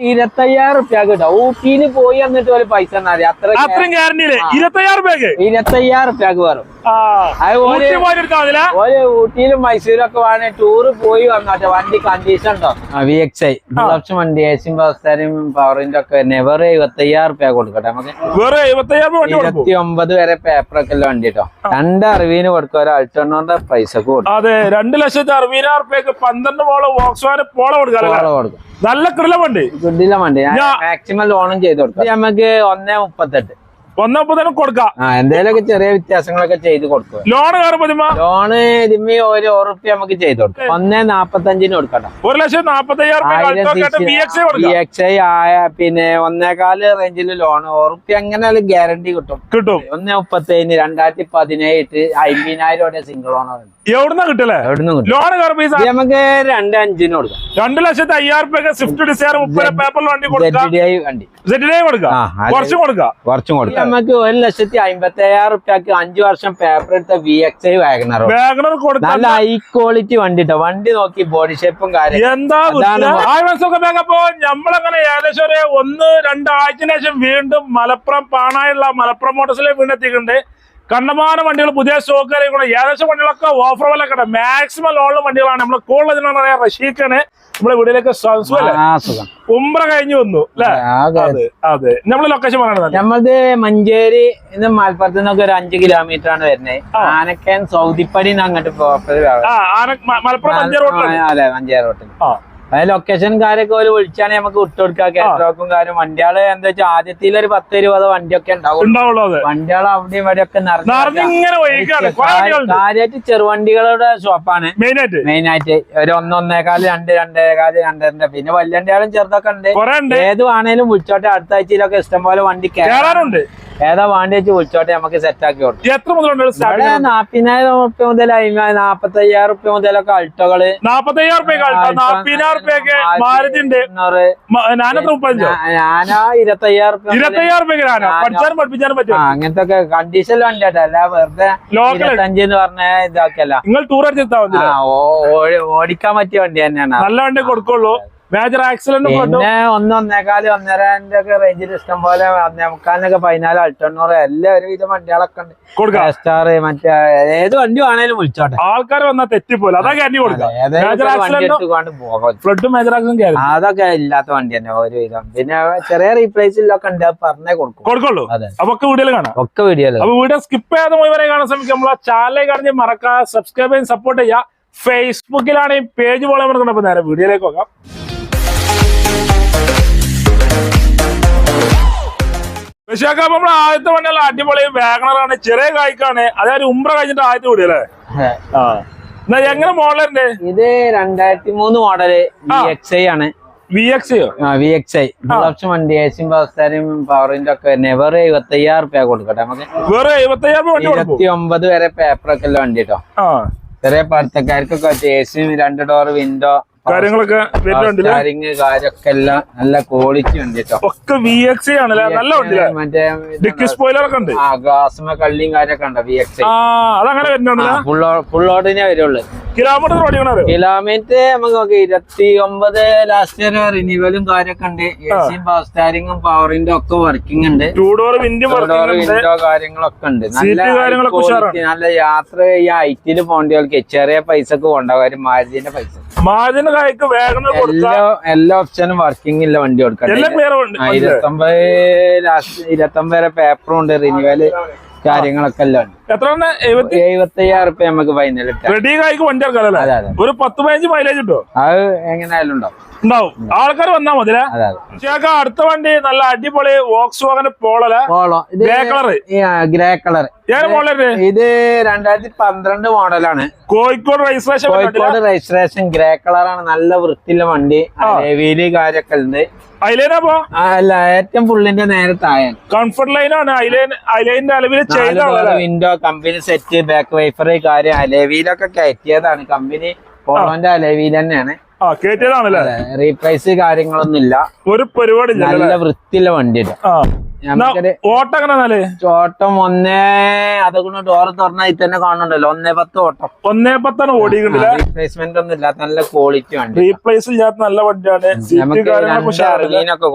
ഇരുപത്തയ്യായിരം റുപ്യ കിട്ടും. ഊട്ടിയിൽ പോയി എന്നിട്ട് ഒരു പൈസ എന്നാ അത്ര അത്രയും ഗ്യാരണ്ടിയിൽ ഇരുപത്തയ്യായിരം റുപ്യ ഇരുപത്തയ്യായിരം റുപ്യക്ക് വരും ആ. മൈസൂരും ഒക്കെ ഊട്ടിയിലും വേണേ ടൂറ് പോയി വന്നോട്ടെ വണ്ടി കണ്ടീഷൻ ഉണ്ടോ? വി എക്സ് ഐ ഓപ്ഷൻ വണ്ടി ഏഷ്യൻ അവസ്ഥയും പവറിന്റെ ഒക്കെ തന്നെ വേറെ എഴുപത്തയ്യായിരം റുപ്യ കൊടുക്കട്ടെ നമുക്ക്. ഇരുപത്തി ഒമ്പത് വരെ പേപ്പറൊക്കെ ഉള്ള വണ്ടി കേട്ടോ രണ്ട് അറിവിന് കൊടുക്കും ഒരു പൈസ കൊടുക്കും. അതെ രണ്ട് ലക്ഷത്തി അറുപതിനായിരം രൂപയ്ക്ക് പന്ത്രണ്ട് പോൾ വോക്സ് പോള കൊടുക്കാം നല്ല കിടല വണ്ടി. മാക്സിമം ലോണും ചെയ്ത് കൊടുക്കാം. നമുക്ക് ഒന്നേ മുപ്പത്തെട്ട്. ഒന്നപ്പോ തന്നെ കൊടുക്കാം. ചെറിയ വ്യത്യാസങ്ങളൊക്കെ ചെയ്ത് കൊടുക്കും. ലോൺ കയറുമ്പോ ലോണ് ഇതിമ്മി ഒരു ഉറുപ്പ്യ നമുക്ക് ചെയ്ത് കൊടുക്കാം. ഒന്നേ നാപ്പത്തഞ്ചിന് കൊടുക്കണം ഒരു ലക്ഷം നാപ്പത്തയ്യായിരം ആയ പിന്നെ ഒന്നേകാൽ റേഞ്ചിൽ ലോൺ ഉറുപ്പ്യ അങ്ങനെ ഗ്യാരണ്ടി കിട്ടും? കിട്ടും. ഒന്നേ മുപ്പത്തേഴിന് രണ്ടായിരത്തി പതിനേഴ് അമ്പതിനായിരം രൂപയുടെ സിംഗിൾ ഓണർ എവിടുന്ന കിട്ടല്ലേ എവിടുന്ന കിട്ടും? ലോൺ നമുക്ക് രണ്ട് അഞ്ചിന് കൊടുക്കാം. രണ്ട് ലക്ഷത്തി അയ്യായിരം രൂപയ്ക്ക് സ്വിഫ്റ്റ് ഡിസയർ മുപ്പത് പേപ്പറിൽ വണ്ടി കൊടുക്കാം. വണ്ടി. കൊടുക്കാം. കുറച്ചും കൊടുക്കാം. കുറച്ചും കൊടുക്കാം. നമുക്ക് ഒരു ലക്ഷത്തി അമ്പത്തി അയ്യായിരം റുപ്യക്ക് അഞ്ചു വർഷം പേപ്പർ എടുത്ത V X I WagonR WagonR നല്ല ഹൈ ക്വാളിറ്റി വണ്ടി കേട്ടോ വണ്ടി നോക്കി ബോഡി ഷേപ്പും കാര്യം എന്താ ഏകദേശം ഒരു ഒന്ന് രണ്ടാഴ്ച ശേഷം വീണ്ടും മലപ്പുറം പാണായുള്ള മലപ്പുറം മോട്ടോഴ്സിലെ വീണ്ടെത്തിയിട്ടുണ്ട്. കണ്ടമാനം വണ്ടികൾ പുതിയ സ്റ്റോക്ക് കൂടെ ഏകദേശം വണ്ടികളൊക്കെ ഓഫർ വിലൊക്കെ മാക്സിമം ലോണിലും വണ്ടികളാണ്. നമ്മൾ കൂടുതൽ പറയാ റഷീഖാണ്. നമ്മളെ വീട്ടിലേക്ക് സുഖം. കഴിഞ്ഞു വന്നു അല്ലേ? അതെ. ലൊക്കേഷൻ പറയണത് നമ്മളത് മഞ്ചേരി ഇത് മലപ്പുറത്ത് നിന്നൊക്കെ ഒരു അഞ്ചു കിലോമീറ്റർ ആണ് വരുന്നത് ആനക്കൻ സൗദിപ്പടി അങ്ങോട്ട് മലപ്പുറം മഞ്ചേരി അതെ മഞ്ചേരി റോട്ടിൽ ലൊക്കേഷൻ കാര്യമൊക്കെ ഒരു വിളിച്ചാണ് നമുക്ക് വിട്ടുകൊടുക്കാം കേട്ടോക്കും കാര്യം. വണ്ടികൾ എന്താ വെച്ചാൽ ആദ്യത്തിൽ ഒരു പത്ത് ഇരുപത് വണ്ടിയൊക്കെ ഉണ്ടാവും വണ്ടികൾ അവിടെയും ഇവിടെ ഒക്കെ കാര്യമായിട്ട് ചെറുവണ്ടികളുടെ ഷോപ്പാണ് മെയിൻ ആയിട്ട്? ഒരു ഒന്നൊന്നേകാൽ രണ്ട് രണ്ടേകാൽ രണ്ടരണ്ട്. പിന്നെ വലിയ വണ്ടികളും ചെറുതൊക്കെ ഉണ്ട്. ഏത് വേണേലും വിളിച്ചോട്ടെ. അടുത്ത ആഴ്ചയിലൊക്കെ ഇഷ്ടംപോലെ വണ്ടി കേറാറുണ്ട്. ഏതാ വാണ്ടി വെച്ച് വിളിച്ചോട്ടെ നമുക്ക് സെറ്റ് ആക്കി കൊടുക്കും. എത്ര മുതലുണ്ട് നാപ്പതിനായിരം റുപ്യ മുതൽ നാപ്പത്തി അയ്യായിരം റുപ്യ മുതലൊക്കെ അൾട്ടോകൾ. റുപ്യ അങ്ങനത്തെ ഒക്കെ കണ്ടീഷൻ വണ്ടി കേട്ടോ. അല്ല വെറുതെ ലോക്കൽ ഇരുപത്തഞ്ച് എന്ന് പറഞ്ഞ ഇതാക്കല്ല നിങ്ങൾ ടൂർ അടിച്ചെത്താ ഓടിക്കാൻ പറ്റിയ വണ്ടി തന്നെയാണ്. നല്ല വണ്ടി കൊടുക്കുള്ളൂ. മേജർ ആക്സിഡന്റ് പിന്നെ ഒന്ന് ഒന്നേകാൽ ഒന്നരന്റെ ഒക്കെ റേഞ്ചിൽ ഇഷ്ടം പോലെ ഒന്നേമുക്കാലിനൊക്കെ പതിനാല് അൾട്ടണ്ണൂറ് എല്ലാ ഒരുവിധ വണ്ടികളൊക്കെ ഉണ്ട്. സ്റ്റാർ മറ്റേ ഏത് വണ്ടി വേണേലും വിളിച്ചോട്ടെ. ആൾക്കാർ വന്നാൽ തെറ്റിപ്പോലെ അതൊക്കെ കൊടുക്കാം അതൊക്കെ ഇല്ലാത്ത വണ്ടി തന്നെ ഒരുവിധം. പിന്നെ ചെറിയ റീപ്ലേസിലൊക്കെ ഉണ്ട് പറഞ്ഞേ കൊടുക്കും. കൊടുക്കുള്ളൂ. അപ്പൊ ഒക്കെ വീഡിയോയിൽ കാണാം. ഒക്കെ വീഡിയോ അപ്പൊ വീഡിയോ സ്കിപ്പ് ചെയ്യാതെ മുഴുവനെ കാണാൻ ശ്രമിക്കും നമ്മളെ ചാനലിൽ കാണിച്ച് മറക്കാതെ സബ്സ്ക്രൈബ് ചെയ്യാൻ സപ്പോർട്ട് ചെയ്യുക. ഫേസ്ബുക്കിലാണ് ഈ പേജ് പോലെ നമുക്ക് നേരെ വീഡിയോയിലേക്ക് നോക്കാം ഋഷിയൊക്കെ അപ്പൊ ആദ്യത്തെ വണ്ടിയല്ല അടിപൊളി വാഗണറാണ് ചെറിയ കായ്ക്കാണ്. അതായത് ഉംബ്ര കഴിഞ്ഞിട്ട് ആദ്യത്തെ വീഡിയോ അല്ലേ ആ. എന്നാ എങ്ങനെ മോഡലുണ്ട്? ഇത് രണ്ടായിരത്തി മൂന്ന് മോഡൽ എക്സ് ഐ ആണ്. V X V X I option വണ്ടി ഏസിയും അവസ്ഥയും പവറിന്റെ ഒക്കെ നെവർ എഴുപത്തി അയ്യായിരം റുപ്യ കൊടുക്കട്ടെ. നമുക്ക് വേറെ വണ്ടി കൊടുക്കും. ഇരുപത്തി ഒമ്പത് വരെ പേപ്പറൊക്കെ ഉള്ള വണ്ടി കേട്ടോ ചെറിയ പഠിത്തക്കാർക്കൊക്കെ ഏസിയും രണ്ട് ഡോർ വിൻഡോ കാര്യങ്ങളൊക്കെ വരുന്നുണ്ട് സ്റ്റാരിങ് കാര്യമൊക്കെ എല്ലാം നല്ല ക്വാളിറ്റി ഉണ്ട് കേട്ടോ. ഒക്കെ വി എക്സ് ആണല്ലേ? നല്ല വണ്ടിയില്ലേ മറ്റേ ഡിക്കി സ്പോയിലർ ഒക്കെ ഉണ്ട്. ആ ഗ്ലാസ്മ കള്ളിയും കാര്യമൊക്കെ ഉണ്ട് വി എക്സ് ആ അതങ്ങനെ വരുന്നുണ്ടല്ലേ? ഫുൾ ഓടിനെ വരുള്ളൂ. കിലോമീറ്റർ ഓടിക്കണോ കിലോമീറ്റർ നമുക്ക് നോക്കി ഇരുപത്തി ഒമ്പത് ലാസ്റ്റ് വരെ റിന്യൂവലും കാര്യമൊക്കെ ഉണ്ട്. എസിയും പവർ സ്റ്റാരിങ്ങും പവറിന്റെ ഒക്കെ വർക്കിംഗ് ഉണ്ട്. ടൂ ഡോർ വിൻഡ് വിൻഡോ കാര്യങ്ങളൊക്കെ ഉണ്ട്. നല്ല. നല്ല യാത്ര ഈ ഐറ്റിൽ പോകേണ്ടവർക്ക് ചെറിയ പൈസക്ക് കൊണ്ടുപോകാൻ മാരുതിന്റെ പൈസ മാജിന്റെ കായ്ക്ക് വേഗം എല്ലാ ഓപ്ഷനും വർക്കിംഗ് ഇല്ല വണ്ടി കൊടുക്കാം ആ, ഇരുപത്തൊമ്പത് ലാസ്റ്റ് ഇരുപത്തൊമ്പത് വരെ പേപ്പറും ഉണ്ട് റിന്യൂവൽ കാര്യങ്ങളൊക്കെ എല്ലാം ഉണ്ട്. എത്ര എഴുപത്തി എഴുപത്തി അയ്യായിരം റുപ്യ നമുക്ക് ഫൈനൽ റെഡി കായ്ക്ക് വണ്ടി അതെ ഒരു പത്ത് പതിനഞ്ച് മൈലേജ് കിട്ടോ അത് എങ്ങനെയായാലും ഉണ്ടാവും. ഉണ്ടാവും. ആൾക്കാർ വന്നാ മതി അടുത്ത വണ്ടി നല്ല അടിപൊളി വോക്സ് വാഗന് പോളല പോളോ ഇത് ഗ്രേ കളറ് ഗ്രേ കളർ ഇത് രണ്ടായിരത്തി പന്ത്രണ്ട് മോഡലാണ് Kozhikode registration Kozhikode registration grey കളറാണ് നല്ല വൃത്തിയുള്ള വണ്ടി. വീൽ കാര്യൊക്കെ ഉണ്ട്. ഐലൈനപ്പോ അല്ല ഏറ്റവും ഫുള്ളിന്റെ നേരെ താഴെ കംഫർട്ട് ലൈനാണ് ഐലൈൻ ഐലൈനിന്റെ അളവിൽ window company set back wiper കാര്യം അലവിയിലൊക്കെ കയറ്റിയതാണ്. കമ്പനി പോളോന്റെ അലവിയിൽ തന്നെയാണ്. ആ കേറ്റിയതാണല്ലേ? റീപ്രൈസ് കാര്യങ്ങളൊന്നും ഇല്ല ഒരു പരിപാടി നല്ല വൃത്തിയുള്ള വണ്ടി ആ. നമുക്കൊരു ഓട്ടം ഒന്നേ അതുകൊണ്ട് ഡോർ തുറന്നാൽ ഇത് തന്നെ കാണുന്നുണ്ടല്ലോ. ഒന്നേ പത്ത് ഓട്ടം. ഒന്നേ പത്താണ് ഓടിക്കണ്ടില്ല? റീപ്ലേസ്മെന്റ് ഒന്നും ഇല്ലാത്ത നല്ല ക്വാളിറ്റി വണ്ടി. റീപ്ലേസ് ഇല്ലാത്ത നല്ല വണ്ടിയാണ്.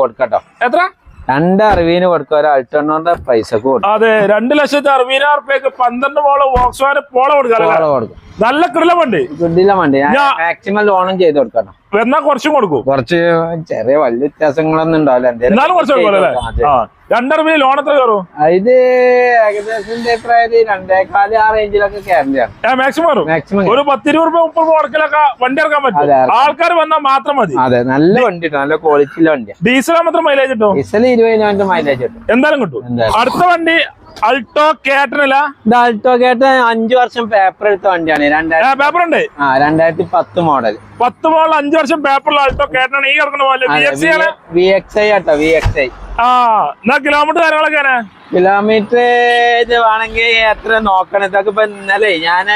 കൊടുക്കട്ടോ. എത്ര? രണ്ട് അറിവീന് കൊടുക്കുക ഒരു അൾട്ടോണിന്റെ പൈസ കൊടുക്കും. അതെ രണ്ട് ലക്ഷത്തി അറുപതിനായിരം റുപ്യക്ക് പന്ത്രണ്ട് വോക്സ് വാൻ പോള കൊടുക്കാം കൊടുക്കും. നല്ല കിടല വണ്ടി ഗുഡില്ല വണ്ടി. ഞാൻ മാക്സിമം ലോണും ചെയ്ത് കൊടുക്കണം. എന്നാ കുറച്ചും കൊടുക്കും. കുറച്ച് ചെറിയ വലിയ വ്യത്യാസങ്ങളൊന്നും ഉണ്ടാവില്ല. എന്നാലും കുറച്ച് കൊടുക്കും ആ രണ്ടറുപതി ലോൺ എത്ര കയറും? ഇത് ഏകദേശം എന്റെ അഭിപ്രായത്തിൽ രണ്ടേക്കാൽ ആ റേഞ്ചിലൊക്കെ കയറേണ്ടതാണ് മാക്സിമം മാക്സിമം ഒരു പത്തിരുപത് രൂപ മുപ്പത് മുടക്കിലൊക്കെ വണ്ടി ഇറക്കാൻ പറ്റും. ആൾക്കാർ വന്നാൽ മാത്രം മതി. അതെ നല്ല വണ്ടി നല്ല ക്വാളിറ്റിയിലെ വണ്ടിയാണ് ഡീസൽ മാത്രം മൈലേജ് കിട്ടും? ഡീസൽ ഇരുപതിനായിരം മൈലേജ് കിട്ടും. എന്തായാലും കിട്ടും. അടുത്ത വണ്ടി അൾട്ടോ കേട്ടനല്ല ഇത് അൾട്ടോ കേട്ട് അഞ്ചു വർഷം പേപ്പർ എടുത്ത വണ്ടിയാണ്. രണ്ടായിരത്തി പേപ്പർ ഉണ്ട്? ആ രണ്ടായിരത്തി പത്ത് മോഡൽ പത്ത് മോഡൽ അഞ്ചു വർഷം പേപ്പറിൽ അൾട്ടോ കേട്ടനാണ് ഈ കിടക്കുന്ന പോലെ V X I auto V X I ആ എന്നാ കിലോമീറ്റർ കാര്യങ്ങളൊക്കെ കിലോമീറ്റർ ഇത് വേണമെങ്കിൽ എത്ര നോക്കണം? ഇതൊക്കെ ഇപ്പൊ ഇന്നലെ ഞാൻ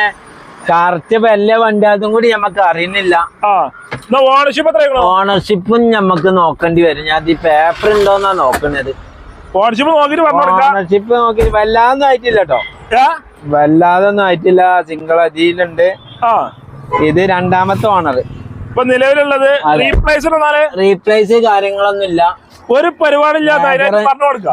കറക്റ്റ് ഇപ്പൊ എല്ലാ വണ്ടിയാതും കൂടി നമുക്ക് അറിയുന്നില്ല. ഓണർഷിപ്പ് ഓണർഷിപ്പും നമുക്ക് നോക്കേണ്ടി വരും. ഞാൻ ഈ പേപ്പർ ഉണ്ടോന്നാ നോക്കുന്നത് ഓണർഷിപ്പ് നോക്കിട്ട് പറഞ്ഞു ഓണർഷിപ്പ് നോക്കി വല്ലാതൊന്നും ആയിട്ടില്ല കേട്ടോ? വല്ലാതൊന്നും ആയിട്ടില്ല. സിംഗിൾ അതിലുണ്ട് ഇത് രണ്ടാമത്തെ ഓണർ ഇപ്പൊ നിലവിലുള്ളത് റീപ്ലേസ് റീപ്ലേസ് കാര്യങ്ങളൊന്നും ഇല്ല ഒരു പരിപാടി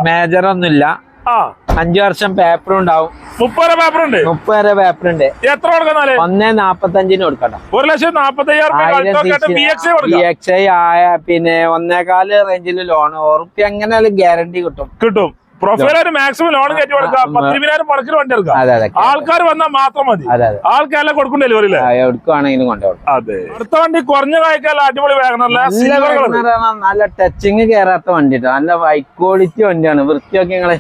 മേജർ ഒന്നുമില്ല. ആ. അഞ്ചു വർഷം പേപ്പർ ഉണ്ടാവും. മുപ്പത് പേപ്പർ ഉണ്ട്? മുപ്പത് പേപ്പറുണ്ട് പേപ്പർ ഉണ്ട്. എത്ര കൊടുക്കുന്നാൽ ഒന്നേ നാപ്പത്തഞ്ചിന് കൊടുക്കണം. ഒരു ലക്ഷം നാപ്പത്തി പിന്നെ ഒന്നേകാൽ റേഞ്ചിൽ ലോൺ ഉറപ്പി എങ്ങനെ ഗ്യാരണ്ടി കിട്ടും. കിട്ടും. പ്രൊഫൈൽ ഒരു മാക്സിമം ലോൺ കയറ്റി കൊടുക്കാം പത്തിരുപതിനായിരം മുടക്കിന് വണ്ടി എടുക്കാം അതെ അതെ ആൾക്കാർ വന്നാൽ മാത്രം മതി. ആൾക്കാരെല്ലാം കൊടുക്കും ഡെലിവറിയിൽ ആ, എവിടേക്കാണെങ്കിലും കൊണ്ടുപോകും അതെ. അടുത്ത വണ്ടി കുറഞ്ഞ കായ്ക്കാല അടിപൊളി വേഗം നല്ല ടച്ചിങ് കയറാത്ത വണ്ടി. നല്ല ഹൈ ക്വാളിറ്റി വണ്ടിയാണ്. വൃത്തിയൊക്കെ നിങ്ങൾ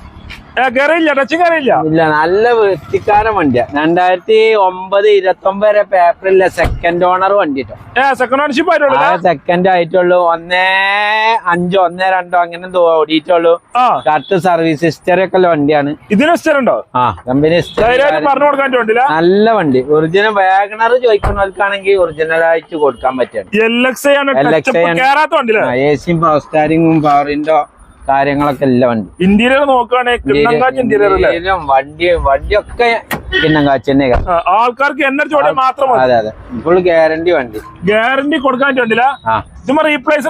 കയറിയില്ല ടച്ച് കയറിയില്ല ഇല്ല നല്ല വൃത്തിക്കാരൻ വണ്ടിയാ. രണ്ടായിരത്തി ഒമ്പത് ഇരുപത്തി ഒമ്പത് വരെ പേപ്പറില്ല സെക്കൻഡ് ഓണർ വണ്ടി സെക്കൻഡ് ഓണർഷിപ്പ് ആയിട്ടുള്ളൂ സെക്കൻഡ് ആയിട്ടുള്ളൂ. ഒന്നേ അഞ്ചോ ഒന്നേ രണ്ടോ അങ്ങനെ ഓടിയിട്ടുള്ളൂ. കറക്റ്റ് സർവീസ് ഹിസ്റ്ററി ഒക്കെ ഉള്ള വണ്ടിയാണ്. ഇതിന് ഇഷ്ടം ഉണ്ടോ? ആ കമ്പനി പറഞ്ഞു കൊടുക്കാൻ നല്ല വണ്ടി. ഒറിജിനൽ വാഗണർ ചോദിക്കുന്നവർക്കാണെങ്കിൽ ഒറിജിനൽ ആയിട്ട് കൊടുക്കാൻ പറ്റും. എൽ എക്സ് ആണ് എ സിയും പവർ സ്റ്റാരിങ്ങും പവറിന്റെ കാര്യങ്ങളൊക്കെ ഇല്ല വണ്ടി. ഇന്റീരിയർ നോക്കുകയാണെങ്കിൽ ഇന്ത്യയിലും വണ്ടി വണ്ടിയൊക്കെ കിണ്ണങ്കാച്ചി കാച്ച് തന്നെ ആൾക്കാർക്ക് ചോദ്യം മാത്രം അതെ അതെ. ഫുൾ ഗ്യാരണ്ടി വണ്ടി. ഗ്യാരണ്ടി കൊടുക്കാൻ ഇതുമ്പോ റീപ്ലേസ്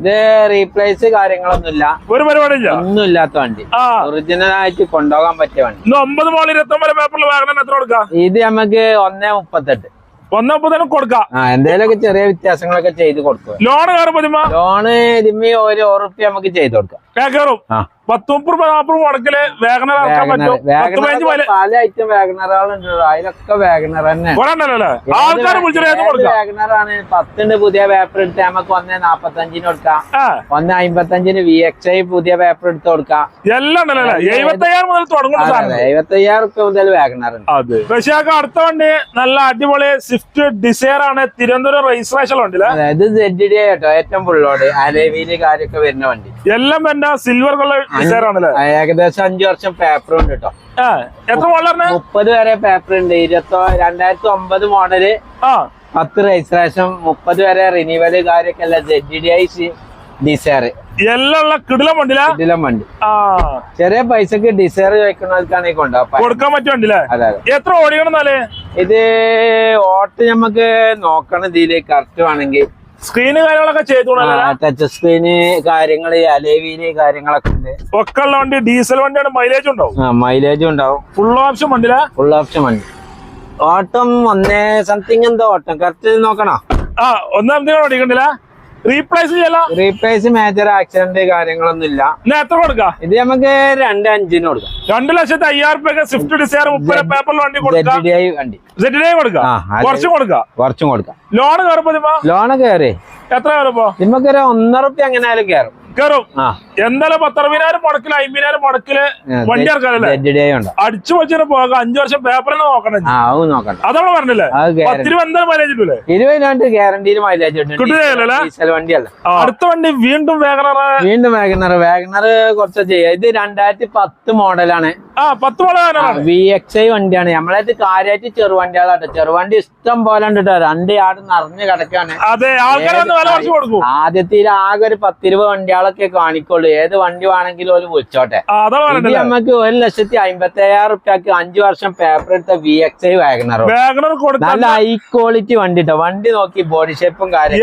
ഇത് റീപ്ലേസ് കാര്യങ്ങളൊന്നുമില്ല ഒരു പരിപാടിയില്ല? ഒന്നും ഇല്ലാത്ത വണ്ടി. ഒറിജിനൽ ആയിട്ട് കൊണ്ടുപോകാൻ പറ്റിയ വണ്ടി. ഒമ്പത് മോളിൽ ഇരുപത്തി ഒമ്പത് പേപ്പറിൽ വാങ്ങണം എത്ര കൊടുക്കാം? ഇത് നമുക്ക് ഒന്നേ മുപ്പത്തെട്ട്. ഒന്നപ്പതിനും കൊടുക്കാം. ആ എന്തെങ്കിലുമൊക്കെ ചെറിയ വ്യത്യാസങ്ങളൊക്കെ ചെയ്ത് കൊടുക്കുക ലോൺ കയറുമ്പോ ലോണ് ഇതിമ്മി ഒരു ഉറുപ്പ്യ നമുക്ക് ചെയ്ത് കൊടുക്കാം. കയറും. ആ. പത്ത് മുപ്പത് രൂപ നാപ്പത് മുടക്കിൽ വേഗന ഇറക്കാൻ പറ്റും. പത്ത് പതിനഞ്ച് വാഗണർ പല ഐറ്റം വാഗണറുകളുണ്ട് അതിലൊക്കെ വാഗണർ തന്നെ കുറെ ഉണ്ടല്ലോ ആൾക്കാർ വിളിച്ചിട്ട് പത്തിന്റെ പുതിയ പേപ്പർ എടുത്ത് നമുക്ക് ഒന്ന് നാപ്പത്തഞ്ചിന് കൊടുക്കാം. ഒന്ന് അമ്പത്തഞ്ചിന് വി എക്സ് ഐ പുതിയ പേപ്പർ എടുത്ത് കൊടുക്കാം. എല്ലാം ഉണ്ടല്ലോ? എഴുപത്തയ്യായിരം മുതൽ റുപ്യ ഉണ്ട് റഷ്യാക്ക് അടുത്ത വണ്ടി നല്ല അടിപൊളി സ്വിഫ്റ്റ് ഡിസയർ ആണ്. തിരുവനന്തപുരം രജിസ്ട്രേഷൻ വണ്ടിയിൽ. അതായത് സെഡ് ഡി കേട്ടോ ഏറ്റവും ഫുള്ളോട് അലേവിയിൽ കാര്യമൊക്കെ വരുന്ന വണ്ടി. എല്ലാം വേണ്ട സിൽവർ കളർ ഏകദേശം അഞ്ചു വർഷം പേപ്പർ ഉണ്ട് കേട്ടോ എത്ര മുപ്പത് വരെ പേപ്പർ ഉണ്ട്. ഇരുപത്തോ രണ്ടായിരത്തി ഒമ്പത് മോഡൽ പത്ത് രജിസ്ട്രേഷൻ മുപ്പത് വരെ റിന്യൂവൽ കാര്യൊക്കെ അല്ല? ജഡ്ജി ഡി ഐ ഡിസയർ എല്ലാം കിടിലം വണ്ടി. ആ. ചെറിയ പൈസക്ക് ഡിസയർ കൊണ്ടുപോകാം കൊടുക്കാൻ എത്ര ഓടിക്കണം ഇത് ഓട്ട് നമുക്ക് നോക്കണം ഇതിൽ. കറക്റ്റ് വേണമെങ്കിൽ. സ്ക്രീന് കാര്യങ്ങളൊക്കെ ചെയ്തു ടച്ച് സ്ക്രീന് കാര്യങ്ങൾ അലേവിയിൽ കാര്യങ്ങളൊക്കെ ഉണ്ട്. ഒക്കെ ഉള്ള വണ്ടി ഡീസൽ വണ്ടിയാണ് മൈലേജ് ഉണ്ടാവും. മൈലേജ് മൈലേജും ഉണ്ടാവും. ഫുൾ ഓപ്ഷൻ വണ്ടി ഫുൾ ഓപ്ഷൻ വണ്ടി. ഓട്ടം ഒന്നേ സംതിങ് എന്തോ ഓട്ടം. കറക്റ്റ് നോക്കണോ? ആ ഒന്നാമത്തെ ഓടിക്കണ്ടില്ല റീപ്ലേസ് ചെയ്യല? റീപ്ലേസ് മേജർ ആക്സിഡന്റ് കാര്യങ്ങളൊന്നും ഇല്ല എത്ര കൊടുക്കാം? ഇത് നമുക്ക് രണ്ട് അഞ്ചിന് കൊടുക്കാം. രണ്ട് ലക്ഷത്തി അയ്യായിരം രൂപ സ്വിഫ്റ്റ് ഡിസയർ മുപ്പത് പേപ്പർ വണ്ടി കൊടുക്കാം? വണ്ടി. കൊടുക്കാം? കുറച്ചും കൊടുക്കാം? കുറച്ചും കൊടുക്കാം. ലോൺ കയറുമ്പോ ലോൺ കയറി എത്ര കയറുമ്പോ നമുക്കൊരു ഒന്നര റുപ്യ എങ്ങനെ കയറും കയറും എന്തായാലും പത്തറുപതിനായിരം മുടക്കിൽ അമ്പതിനായിരം മുടക്കിൽ വണ്ടി ഇറക്കാനല്ലേ? അടിച്ചു വെച്ചിട്ട് പോകാം. അഞ്ചു വർഷം പേപ്പറിൽ നോക്കണം. അതവിടെ പറഞ്ഞില്ലേ? എന്തായാലും മൈലേജ് ഇരുപതിനാണ്ട് ഗ്യാരണ്ടിയിൽ മൈലേജ് വണ്ടിയല്ല. അടുത്ത വണ്ടി വീണ്ടും വേഗണറ? വീണ്ടും വേഗണർ വേഗണർ കുറച്ച് ചെയ്യാം. ഇത് രണ്ടായിരത്തി പത്ത് മോഡലാണ്. ആ പത്ത് മോഡലാണ് വേഗണറാണ്. വി എക്സ് ഐ വണ്ടിയാണ്. നമ്മളായിട്ട് കാര്യമായിട്ട് ചെറുവണ്ടികളാട്ടോ ചെറുവണ്ടി ഇഷ്ടം പോലെ ഉണ്ട് കേട്ടോ. രണ്ട് ആട് നിറഞ്ഞു കിടക്കാണ്. ആദ്യത്തിൽ ആകെ ഒരു പത്തിരുപത് വണ്ടികളെ വണ്ടികളൊക്കെ കാണിക്കുള്ളൂ. ഏത് വണ്ടി വേണമെങ്കിലും ഒരു വിളിച്ചോട്ടെ. നമുക്ക് ഒരു ലക്ഷത്തി അമ്പത്തി അയ്യായിരം റുപ്യക്ക് അഞ്ചു വർഷം പേപ്പർ എടുത്ത വി എക്സ് ഐ വാഗണർ നല്ല ഹൈ ക്വാളിറ്റി വണ്ടി കേട്ടോ വണ്ടി നോക്കി ബോഡി ഷേപ്പും കാര്യം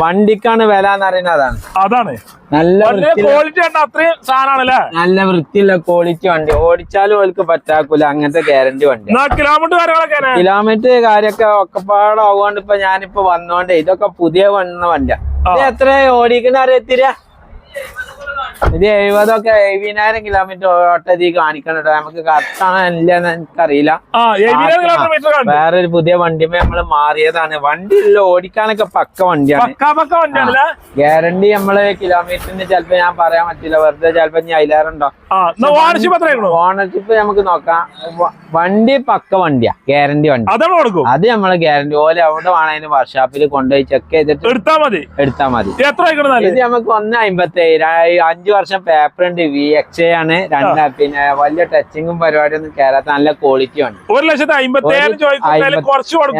വണ്ടിക്കാണ് വില എന്ന് പറയുന്നത് അതാണ്. അതാണ്. നല്ല ക്വാളിറ്റി അത്രയും സാധനമാണല്ലേ? നല്ല വൃത്തിയുള്ള ക്വാളിറ്റി വണ്ടി. ഓടിച്ചാലും അവർക്ക് പറ്റാക്കൂല. അങ്ങനത്തെ ഗ്യാരണ്ടി വണ്ടി കിലോമീറ്റർ കാര്യങ്ങളൊക്കെ? കിലോമീറ്റർ കാര്യൊക്കെ ഒക്കെപ്പാടാവുകൊണ്ട് ഇപ്പൊ ഞാനിപ്പോ വന്നോണ്ട് ഇതൊക്കെ പുതിയ വന്ന വണ്ടിയാ. എത്ര ഓടിക്കുന്ന അറിയത്തില്ല ഇത് എഴുപതൊക്കെ എഴുപതിനായിരം കിലോമീറ്റർ ഓട്ടതി കാണിക്കണം കേട്ടോ. നമുക്ക് കറക്റ്റാണോ ഇല്ലെന്ന് എനിക്കറിയില്ല. വേറൊരു പുതിയ വണ്ടിമേ നമ്മൾ മാറിയതാണ്. വണ്ടി ഇല്ല ഓടിക്കാനൊക്കെ പക്ക വണ്ടിയാണ്. ഗ്യാരണ്ടി നമ്മൾ കിലോമീറ്ററിന് ചിലപ്പോ ഞാൻ പറയാൻ പറ്റില്ല. വെറുതെ ചിലപ്പോ ഇനി അതിലേറുണ്ടോ ഓണർഷിപ്പ് നമുക്ക് നോക്കാം. വണ്ടി പക്ക വണ്ടിയാ. ഗ്യാരണ്ടി വണ്ടി. അത് നമ്മൾ ഗ്യാരണ്ടി ഓല എവിടെ വേണേലും വർക്ക്ഷോപ്പിൽ കൊണ്ടുപോയി ചെക്ക് ചെയ്തിട്ട് എടുത്താ മതി. എടുത്താൽ മതി. ഇത് നമുക്ക് ഒന്ന് അമ്പത്തി ഏഴ് അഞ്ചു വർഷം പേപ്പർ ഉണ്ട് വി എക്സ് എ ആണ് രണ്ട് പിന്നെ വലിയ ടച്ചിങ്ങും പരിപാടിയൊന്നും കേരളത്തിൽ നല്ല ക്വാളിറ്റി ഉണ്ട്. ഒരു ലക്ഷത്തി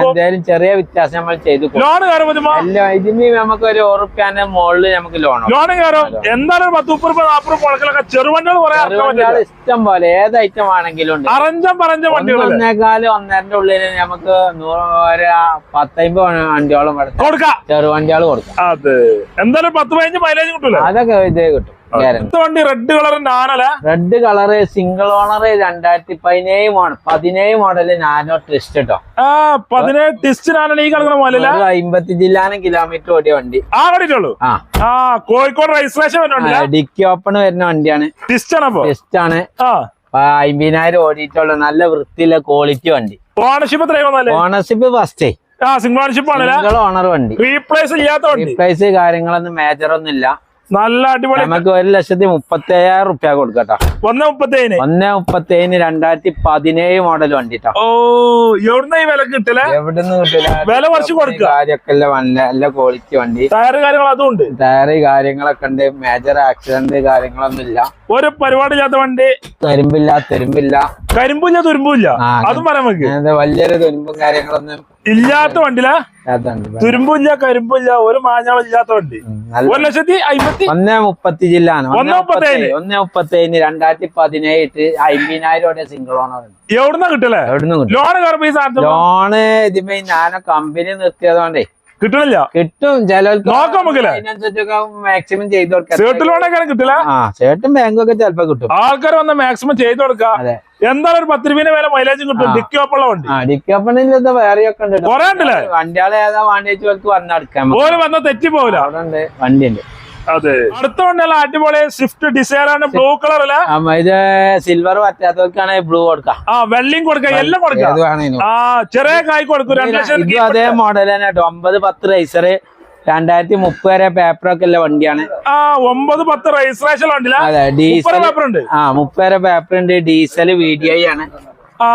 എന്തായാലും ചെറിയ വ്യത്യാസം നമ്മൾ ചെയ്തു. ലോൺ ഇതിന് നമുക്ക് ഒരു ഉറുപ്പ്യാന്റെ മുകളിൽ നമുക്ക് ലോൺ ലോൺ എന്തായാലും പത്ത് മുപ്പത് നാപ്പത് ചെറുവണ്ടികൾ ഇഷ്ടം പോലെ ഏത് ഐറ്റം ആണെങ്കിലും ഉണ്ട്. അറഞ്ചം പറഞ്ഞ ഒന്നേകാൽ ഒന്നരന്റെ ഉള്ളിൽ നമുക്ക് നൂറ് ഒരു പത്തമ്പത് വണ്ടിയോളം കൊടുക്കാം. ചെറു വണ്ടികൾ കൊടുക്കാം. അതെ. എന്തായാലും പത്ത് പതിനഞ്ച് മൈലേജ് കിട്ടൂലേ? അതൊക്കെ ഇതേ കിട്ടും. വണ്ടി? റെഡ് കളർ ആനല്ലേ റെഡ് കളറ് സിംഗിൾ ഓണർ രണ്ടായിരത്തി പതിനേഴ് മോഡൽ. പതിനേഴ് മോഡൽ നാനോ ട്രിസ്റ്റ് കേട്ടോ പതിനേഴ് ടിസ്റ്റിനാണ് ഈ മോലല്ല ഒരു അമ്പത്തി ജില്ലാനും കിലോമീറ്റർ ഓടിയ വണ്ടി. ആ കണ്ടിട്ടുള്ളൂ? ആ. കോഴിക്കോട് രജിസ്ട്രേഷൻ ഡിക്കി ഓപ്പൺ വരുന്ന വണ്ടിയാണ്. ട്രിസ്റ്റ് ആണ് ട്രിസ്റ്റ് ആണ്. അമ്പതിനായിരം ഓടിയിട്ടുള്ള. നല്ല വൃത്തിയുള്ള ക്വാളിറ്റി വണ്ടി. Ownership ownership first single ownership ആണ് ഓണർ വണ്ടി. റീപ്ലേസ് ചെയ്യാത്ത വണ്ടി. പ്രൈസ് കാര്യങ്ങളൊന്നും മേജർ ഒന്നും ഇല്ല നല്ല അടിപൊളി നമുക്ക് ഒരു ലക്ഷത്തി മുപ്പത്തി അയ്യായിരം റുപ്യ കൊടുക്കട്ടോ. ഒന്ന് മുപ്പത്തേന് ഒന്ന് മുപ്പത്തി ഏഴിന് രണ്ടായിരത്തി പതിനേഴ് മോഡൽ വണ്ടിട്ടോ. ഓ എവിടുന്ന ഈ വില കിട്ടില്ല എവിടുന്ന് കിട്ടില്ല വില കുറച്ച് കൊടുക്കുക. കാര്യമൊക്കെ നല്ല ക്വാളിറ്റി വണ്ടി. ടയർ കാര്യങ്ങൾ അതും ഉണ്ട്. ടയറ് കാര്യങ്ങളൊക്കെ ഉണ്ട്. മേജർ ആക്സിഡന്റ് കാര്യങ്ങളൊന്നും ഇല്ല ഒരു പരിപാടി ഇല്ലാത്ത വണ്ടി. തരുമ്പില്ല തെരുമ്പില്ല. കരിമ്പില്ല തുരുമ്പില്ല അതും പറയാൻ നമുക്ക് അങ്ങനത്തെ വലിയൊരു തുരുമ്പും കാര്യങ്ങളൊന്നും ഇല്ലാത്ത ഇല്ലാത്തതുണ്ട്. തുരുമ്പില്ല കരിമ്പില്ല ഒരു മാഞ്ഞാളം ഇല്ലാത്ത വണ്ടി. ഒരു ലക്ഷത്തി അമ്പത്തി ഒന്നേ മുപ്പത്തി ജില്ലാണ്. ഒന്ന് മുപ്പത്തേഴ്. ഒന്നേ മുപ്പത്തി ഏഴ് രണ്ടായിരത്തി പതിനേഴ് അമ്പതിനായിരം സിംഗിൾ ഓണർ എവിടുന്ന കിട്ടല്ലേ സാധനത്തിന് ലോണ് ഇതിപ്പോ ഞാനോ കമ്പനി നിർത്തിയതുകൊണ്ടേ കിട്ടണില്ല. കിട്ടും ചില മാക്സിമം ചെയ്ത് കൊടുക്കാം. കിട്ടില്ല? ആ ചേട്ടും ബാങ്കൊക്കെ ചിലപ്പോ കിട്ടും. ആൾക്കാർ വന്ന മാക്സിമം ചെയ്ത് കൊടുക്കാം എന്തായാലും ഒരു പത്ത് രൂപ വില മൈലേജ് കിട്ടും. ഡിക്കി ഒപ്പുള്ള വണ്ടി. ഡിക്കി ഓപ്പണിന്റെ വേറെയൊക്കെ ഉണ്ട്. കൊറേ ഉണ്ടല്ലേ? വണ്ടിയാളെ ഏതാ വണ്ടി വെച്ച് വന്നെടുക്കാം ഓര് വന്ന തെറ്റി പോവില്ല വണ്ടി ഉണ്ട്. അതെ. അടുത്ത വണ്ടിയല്ല അടിപൊളി സ്വിഫ്റ്റ് ഡിസൈർ ആണ് ബ്ലൂ കളറിൽ ഇത് സിൽവർ പറ്റാത്തവർക്കാണ് ബ്ലൂ കൊടുക്കാം. ആ വെള്ളിയും കൊടുക്കാം എല്ലാം കൊടുക്കാം. ആ ചെറിയ കായ് കൊടുക്കും അതേ മോഡൽ തന്നെ ഒമ്പത് പത്ത് റൈസർ രണ്ടായിരത്തി മുപ്പത് വരെ പേപ്പറൊക്കെ ഉള്ള വണ്ടിയാണ്. ആ ഒമ്പത് പത്ത് രജിസ്ട്രേഷൻ വണ്ടിയില്ല അതെ ഡീസൽ പേപ്പർ ഉണ്ട്. ആ മുപ്പത് വരെ പേപ്പർ ഉണ്ട്. ഡീസൽ വി ഡി ഐ ആണ്. ആ.